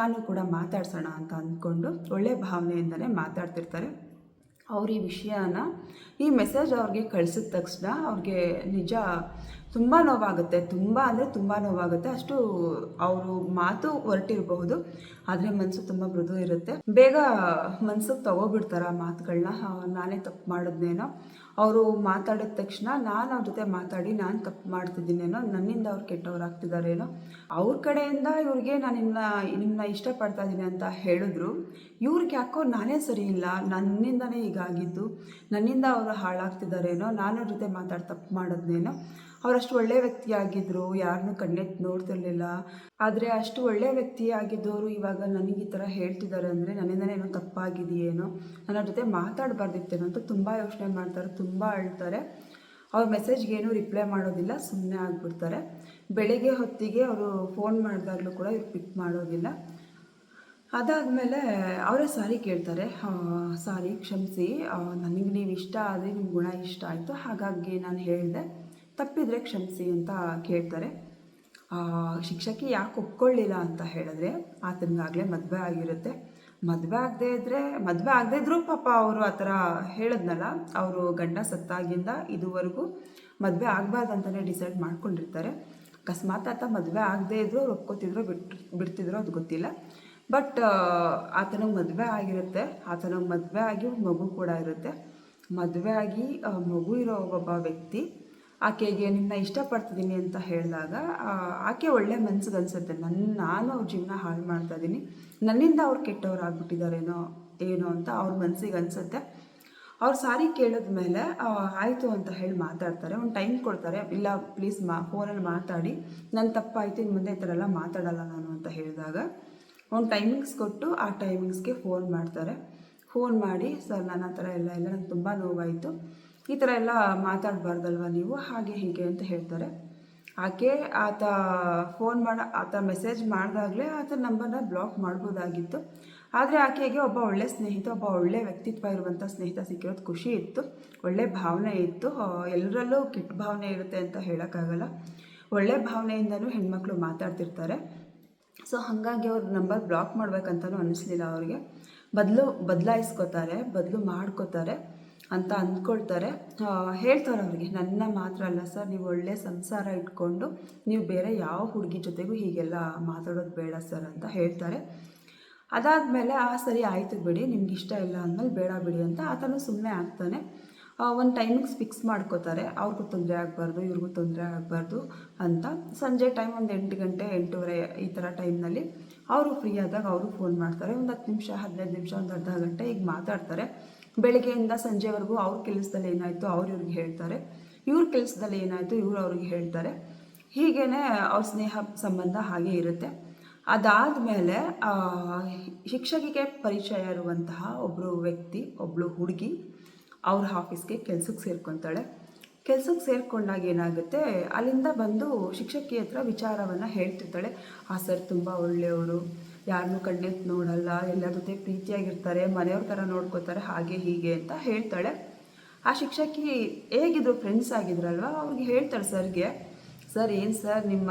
ನಾನು ಕೂಡ ಮಾತಾಡ್ಸೋಣ ಅಂತ ಅಂದ್ಕೊಂಡು ಒಳ್ಳೆ ಭಾವನೆಯಿಂದಲೇ ಮಾತಾಡ್ತಿರ್ತಾರೆ. ಅವ್ರ ಈ ವಿಷಯನ ಈ ಮೆಸೇಜ್ ಅವ್ರಿಗೆ ಕಳಿಸಿದ ತಕ್ಷಣ ಅವ್ರಿಗೆ ನಿಜ ತುಂಬ ನೋವಾಗುತ್ತೆ, ತುಂಬ ಅಂದರೆ ತುಂಬ ನೋವಾಗುತ್ತೆ. ಅಷ್ಟು ಅವರು ಮಾತು ಹೊರಟಿರಬಹುದು, ಆದರೆ ಮನಸ್ಸು ತುಂಬ ಮೃದು ಇರುತ್ತೆ. ಬೇಗ ಮನ್ಸಿಗೆ ತಗೋಬಿಡ್ತಾರೆ ಆ ಮಾತುಗಳನ್ನ ನಾನೇ ತಪ್ಪು ಮಾಡಿದ್ನೇನೋ. ಅವರು ಮಾತಾಡಿದ ತಕ್ಷಣ ನಾನು ಅವ್ರ ಜೊತೆ ಮಾತಾಡಿ ನಾನು ತಪ್ಪು ಮಾಡ್ತಿದ್ದೀನೇನೋ, ನನ್ನಿಂದ ಅವ್ರು ಕೆಟ್ಟವರಾಗ್ತಿದ್ದಾರೇನೋ ಅವ್ರ ಕಡೆಯಿಂದ ಇವ್ರಿಗೆ ನಾನು ನಿಮ್ಮನ್ನ ನಿಮ್ಮನ್ನ ಇಷ್ಟಪಡ್ತಾ ಇದ್ದೀನಿ ಅಂತ ಹೇಳಿದ್ರು. ಇವ್ರಿಗೆ ಯಾಕೋ ನಾನೇ ಸರಿ ಇಲ್ಲ, ನನ್ನಿಂದನೇ ಹೀಗಾಗಿದ್ದು, ನನ್ನಿಂದ ಅವರು ಹಾಳಾಗ್ತಿದ್ದಾರೇನೋ ನಾನು ಅವ್ರ ಜೊತೆ ಮಾತಾಡಿ ತಪ್ಪು ಮಾಡಿದ್ನೇನೋ. ಅವರಷ್ಟು ಒಳ್ಳೆ ವ್ಯಕ್ತಿ ಆಗಿದ್ರು ಯಾರನ್ನೂ ಕಣ್ಣೆತ್ತು ನೋಡ್ತಿರ್ಲಿಲ್ಲ. ಆದರೆ ಅಷ್ಟು ಒಳ್ಳೆ ವ್ಯಕ್ತಿ ಆಗಿದ್ದವರು ಇವಾಗ ನನಗೆ ಈ ಥರ ಹೇಳ್ತಿದ್ದಾರೆ ಅಂದರೆ ನನ್ನಿಂದನೇ ಏನೋ ತಪ್ಪಾಗಿದೆಯೇನೋ, ನನ್ನ ಜೊತೆ ಮಾತಾಡಬಾರ್ದಿತ್ತೇನೋ ಅಂತ ತುಂಬ ಯೋಚನೆ ಮಾಡ್ತಾರೆ, ತುಂಬ ಅಳ್ತಾರೆ. ಅವ್ರ ಮೆಸೇಜ್ಗೆ ಏನೂ ರಿಪ್ಲೈ ಮಾಡೋದಿಲ್ಲ ಸುಮ್ಮನೆ ಆಗಿಬಿಡ್ತಾರೆ. ಬೆಳಿಗ್ಗೆ ಹೊತ್ತಿಗೆ ಅವರು ಫೋನ್ ಮಾಡಿದಾಗಲೂ ಕೂಡ ಇವ್ರು ಪಿಕ್ ಮಾಡೋದಿಲ್ಲ. ಅದಾದಮೇಲೆ ಅವರೇ ಸಾರಿ ಕೇಳ್ತಾರೆ ಸಾರಿ ಕ್ಷಮಿಸಿ ನನಗೆ ನೀವು ಇಷ್ಟ ಆದರೆ ನಿಮ್ಮ ಗುಣ ಇಷ್ಟ ಆಯಿತು, ಹಾಗಾಗಿ ನಾನು ಹೇಳಿದೆ. ತಪ್ಪಿದರೆ ಕ್ಷಮಿಸಿ ಅಂತ ಕೇಳ್ತಾರೆ. ಶಿಕ್ಷಕಿ ಯಾಕೆ ಒಪ್ಕೊಳ್ಳಿಲ್ಲ ಅಂತ ಹೇಳಿದ್ರೆ ಆತನಿಗಾಗಲೇ ಮದುವೆ ಆಗಿರುತ್ತೆ. ಮದುವೆ ಆಗದೆ ಇದ್ದರೆ ಮದುವೆ ಆಗದೆ ಇದ್ರೂ ಪಾಪ ಅವರು ಆ ಥರ ಹೇಳಿದ್ನಲ್ಲ, ಅವರು ಗಂಡ ಸತ್ತಾಗಿಂದ ಇದುವರೆಗೂ ಮದುವೆ ಆಗಬಾರ್ದು ಅಂತಲೇ ಡಿಸೈಡ್ ಮಾಡ್ಕೊಂಡಿರ್ತಾರೆ. ಅಕಸ್ಮಾತ್ ಆತ ಮದುವೆ ಆಗದೆ ಇದ್ರು ಅವ್ರು ಒಪ್ಕೋತಿದ್ರು ಬಿಟ್ಟು ಬಿಡ್ತಿದ್ರು ಅದು ಗೊತ್ತಿಲ್ಲ. ಬಟ್ ಆತನಿಗೆ ಮದುವೆ ಆಗಿರುತ್ತೆ. ಆತನಿಗೆ ಮದುವೆ ಆಗಿ ಮಗು ಕೂಡ ಇರುತ್ತೆ. ಮದುವೆ ಆಗಿ ಮಗು ಇರೋ ಒಬ್ಬ ವ್ಯಕ್ತಿ ಆಕೆಗೆ ನಿನ್ನ ಇಷ್ಟಪಡ್ತಿದ್ದೀನಿ ಅಂತ ಹೇಳಿದಾಗ ಆಕೆ ಒಳ್ಳೆ ಮನ್ಸಿಗೆ ಅನ್ಸುತ್ತೆ ನನ್ನ ನಾನು ಅವ್ರ ಜೀವನ ಹಾಳು ಮಾಡ್ತಾ ಇದ್ದೀನಿ. ನನ್ನಿಂದ ಅವ್ರು ಕೆಟ್ಟವ್ರು ಆಗ್ಬಿಟ್ಟಿದ್ದಾರೇನೋ ಏನೋ ಅಂತ ಅವ್ರ ಮನಸ್ಸಿಗೆ ಅನ್ಸುತ್ತೆ ಅವ್ರು ಸಾರಿ ಕೇಳಿದ ಮೇಲೆ ಆಯಿತು ಅಂತ ಹೇಳಿ ಮಾತಾಡ್ತಾರೆ. ಒಂದು ಟೈಮ್ ಕೊಡ್ತಾರೆ, ಇಲ್ಲ ಪ್ಲೀಸ್ ಮಾ, ಫೋನಲ್ಲಿ ಮಾತಾಡಿ. ನನ್ನ ತಪ್ಪಾಯಿತು ಇನ್ನು ಮುಂದೆ ಈ ಥರ ಎಲ್ಲ ಮಾತಾಡಲ್ಲ ನಾನು ಅಂತ ಹೇಳಿದಾಗ, ಒಂದು ಟೈಮಿಂಗ್ಸ್ ಕೊಟ್ಟು ಆ ಟೈಮಿಂಗ್ಸ್ಗೆ ಫೋನ್ ಮಾಡ್ತಾರೆ. ಫೋನ್ ಮಾಡಿ, ಸರ್ ನನ್ನ ಆ ಥರ ಎಲ್ಲ ಇಲ್ಲ, ನಂಗೆ ತುಂಬ ನೋವಾಯಿತು. ಈ ಥರ ಎಲ್ಲ ಮಾತಾಡಬಾರ್ದಲ್ವ ನೀವು? ಹಾಗೆ ಹೀಗೆ ಅಂತ ಹೇಳ್ತಾರೆ. ಆಕೆ ಆತ ಫೋನ್ ಮಾಡ, ಆತ ಮೆಸೇಜ್ ಮಾಡಿದಾಗಲೇ ಆತ ನಂಬರ್ನ ಬ್ಲಾಕ್ ಮಾಡ್ಬೋದಾಗಿತ್ತು. ಆದರೆ ಆಕೆಗೆ ಒಬ್ಬ ಒಳ್ಳೆ ಸ್ನೇಹಿತ, ಒಬ್ಬ ಒಳ್ಳೆ ವ್ಯಕ್ತಿತ್ವ ಇರುವಂಥ ಸ್ನೇಹಿತ ಸಿಕ್ಕಿರೋದು ಖುಷಿ ಇತ್ತು. ಒಳ್ಳೆ ಭಾವನೆ ಇತ್ತು. ಎಲ್ಲರಲ್ಲೂ ಕೆಟ್ಟ ಭಾವನೆ ಇರುತ್ತೆ ಅಂತ ಹೇಳೋಕ್ಕಾಗಲ್ಲ. ಒಳ್ಳೆ ಭಾವನೆಯಿಂದನೂ ಹೆಣ್ಮಕ್ಳು ಮಾತಾಡ್ತಿರ್ತಾರೆ. ಸೊ, ಹಾಗಾಗಿ ಅವ್ರ ನಂಬರ್ ಬ್ಲಾಕ್ ಮಾಡ್ಬೇಕಂತಲೂ ಅನ್ನಿಸ್ಲಿಲ್ಲ ಅವ್ರಿಗೆ. ಬದಲು, ಬದಲಾಯಿಸ್ಕೋತಾರೆ, ಬದಲು ಮಾಡ್ಕೋತಾರೆ. ಅಂತ ಅಂದ್ಕೊಳ್ತಾರೆ. ಹೇಳ್ತಾರೆ ಅವರಿಗೆ, ನನ್ನ ಮಾತ್ರ ಅಲ್ಲ ಸರ್, ನೀವು ಒಳ್ಳೆ ಸಂಸಾರ ಇಟ್ಕೊಂಡು ನೀವು ಬೇರೆ ಯಾವ ಹುಡುಗಿ ಜೊತೆಗೂ ಹೀಗೆಲ್ಲ ಮಾತಾಡೋದು ಬೇಡ ಸರ್ ಅಂತ ಹೇಳ್ತಾರೆ. ಅದಾದಮೇಲೆ, ಆ, ಸರಿ ಆಯಿತು ಬಿಡಿ, ನಿಮ್ಗೆ ಇಷ್ಟ ಇಲ್ಲ ಅಂದಮೇಲೆ ಬೇಡ ಬಿಡಿ ಅಂತ ಆತನು ಸುಮ್ಮನೆ ಆಗ್ತಾನೆ. ಒಂದು ಟೈಮಿಗೆ ಫಿಕ್ಸ್ ಮಾಡ್ಕೋತಾರೆ, ಅವ್ರಿಗೂ ತೊಂದರೆ ಆಗಬಾರ್ದು, ಇವ್ರಿಗೂ ತೊಂದರೆ ಆಗಬಾರ್ದು ಅಂತ. ಸಂಜೆ ಟೈಮ್ ಒಂದು ಎಂಟು ಗಂಟೆ, ಎಂಟೂವರೆ ಈ ಥರ ಟೈಮ್ನಲ್ಲಿ ಅವರು ಫ್ರೀ ಆದಾಗ ಅವರು ಫೋನ್ ಮಾಡ್ತಾರೆ. ಒಂದು ಹತ್ತು ನಿಮಿಷ, ಹದಿನೈದು ನಿಮಿಷ, ಒಂದು ಅರ್ಧ ಗಂಟೆ ಈಗ ಮಾತಾಡ್ತಾರೆ. ಬೆಳಗ್ಗೆಯಿಂದ ಸಂಜೆವರೆಗೂ ಅವ್ರ ಕೆಲಸದಲ್ಲಿ ಏನಾಯಿತು, ಅವ್ರು ಇವ್ರಿಗೆ ಹೇಳ್ತಾರೆ. ಇವ್ರ ಕೆಲಸದಲ್ಲಿ ಏನಾಯಿತು, ಇವ್ರು ಅವ್ರಿಗೆ ಹೇಳ್ತಾರೆ. ಹೀಗೇ ಅವ್ರ ಸ್ನೇಹ ಸಂಬಂಧ ಹಾಗೆ ಇರುತ್ತೆ. ಅದಾದ ಮೇಲೆ ಶಿಕ್ಷಕಿಗೆ ಪರಿಚಯ ಇರುವಂತಹ ಒಬ್ಬರು ವ್ಯಕ್ತಿ ಒಬ್ಬಳು ಹುಡುಗಿ ಅವ್ರ ಆಫೀಸ್ಗೆ ಕೆಲಸಕ್ಕೆ ಸೇರ್ಕೊತಾಳೆ. ಕೆಲಸಕ್ಕೆ ಸೇರಿಕೊಂಡಾಗ ಏನಾಗುತ್ತೆ, ಅಲ್ಲಿಂದ ಬಂದು ಶಿಕ್ಷಕಿ ಹತ್ರ ವಿಚಾರವನ್ನು ಹೇಳ್ತಿರ್ತಾಳೆ. ಆ ಸರ್ ತುಂಬ ಒಳ್ಳೆಯವರು ಯಾರನ್ನೂ ಕಣ್ಣೆತ್ತು ನೋಡಲ್ಲ, ಎಲ್ಲರ ಜೊತೆ ಪ್ರೀತಿಯಾಗಿರ್ತಾರೆ, ಮನೆಯವ್ರ ಥರ ನೋಡ್ಕೋತಾರೆ, ಹಾಗೆ ಹೀಗೆ ಅಂತ ಹೇಳ್ತಾಳೆ. ಆ ಶಿಕ್ಷಕಿ ಹೇಗಿದ್ರು ಫ್ರೆಂಡ್ಸ್ ಆಗಿದ್ರಲ್ವ? ಅವ್ರಿಗೆ ಹೇಳ್ತಾಳೆ ಸರ್ಗೆ, ಸರ್, ಏನು ಸರ್, ನಿಮ್ಮ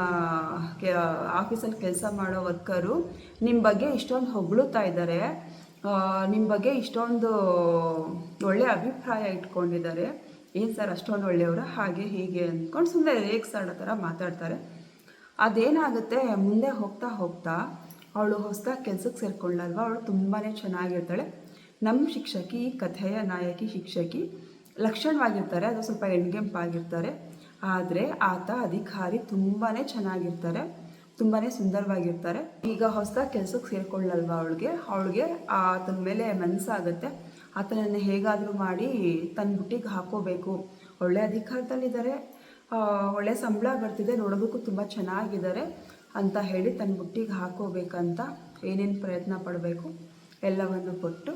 ಆಫೀಸಲ್ಲಿ ಕೆಲಸ ಮಾಡೋ ವರ್ಕರು ನಿಮ್ಮ ಬಗ್ಗೆ ಇಷ್ಟೊಂದು ಹೊಗಳುತ್ತಾ ಇದ್ದಾರೆ. ನಿಮ್ಮ ಬಗ್ಗೆ ಇಷ್ಟೊಂದು ಒಳ್ಳೆಯ ಅಭಿಪ್ರಾಯ ಇಟ್ಕೊಂಡಿದ್ದಾರೆ. ಏನು ಸರ್, ಅಷ್ಟೊಂದು ಒಳ್ಳೆಯವರ? ಹಾಗೆ ಹೀಗೆ ಅಂದ್ಕೊಂಡು ಸುಮ್ಮನೆ ರೇಗ್ಸಾಡೋ ಥರ ಮಾತಾಡ್ತಾರೆ. ಅದೇನಾಗುತ್ತೆ, ಮುಂದೆ ಹೋಗ್ತಾ ಹೋಗ್ತಾ ಅವಳು ಹೊಸದಾಗಿ ಕೆಲ್ಸಕ್ಕೆ ಸೇರ್ಕೊಳ್ಳಲ್ವ ಅವಳು ತುಂಬಾ ಚೆನ್ನಾಗಿರ್ತಾಳೆ. ನಮ್ಮ ಶಿಕ್ಷಕಿ, ಕಥೆಯ ನಾಯಕಿ, ಶಿಕ್ಷಕಿ ಲಕ್ಷಣವಾಗಿರ್ತಾರೆ. ಅದು ಸ್ವಲ್ಪ ಎಣ್ಗೆಂಪಾಗಿರ್ತಾರೆ ಆದರೆ ಆತ ಅಧಿಕಾರಿ ತುಂಬಾ ಚೆನ್ನಾಗಿರ್ತಾರೆ. ತುಂಬಾ ಸುಂದರವಾಗಿರ್ತಾರೆ. ಈಗ ಹೊಸದಾಗಿ ಕೆಲ್ಸಕ್ಕೆ ಸೇರಿಕೊಳ್ಳಲ್ವ ಅವಳಿಗೆ? ಅವಳಿಗೆ ಆತನ ಮೇಲೆ ಮನಸ್ಸಾಗುತ್ತೆ ಆತನನ್ನು ಹೇಗಾದರೂ ಮಾಡಿ ತನ್ನ ಬುಟ್ಟಿಗೆ ಹಾಕೋಬೇಕು. ಒಳ್ಳೆ ಅಧಿಕಾರದಲ್ಲಿದ್ದಾರೆ. ಒಳ್ಳೆ ಸಂಬಳ ಬರ್ತಿದೆ. ನೋಡೋದಕ್ಕೂ ತುಂಬ ಚೆನ್ನಾಗಿದ್ದಾರೆ. ಅಂತ ಹೇಳಿ ತನ್ನ ಬುಟ್ಟಿಗೆ ಹಾಕೋಬೇಕಂತ ಏನೇನು ಪ್ರಯತ್ನ ಪಡಬೇಕು ಎಲ್ಲವನ್ನು ಕೊಟ್ಟು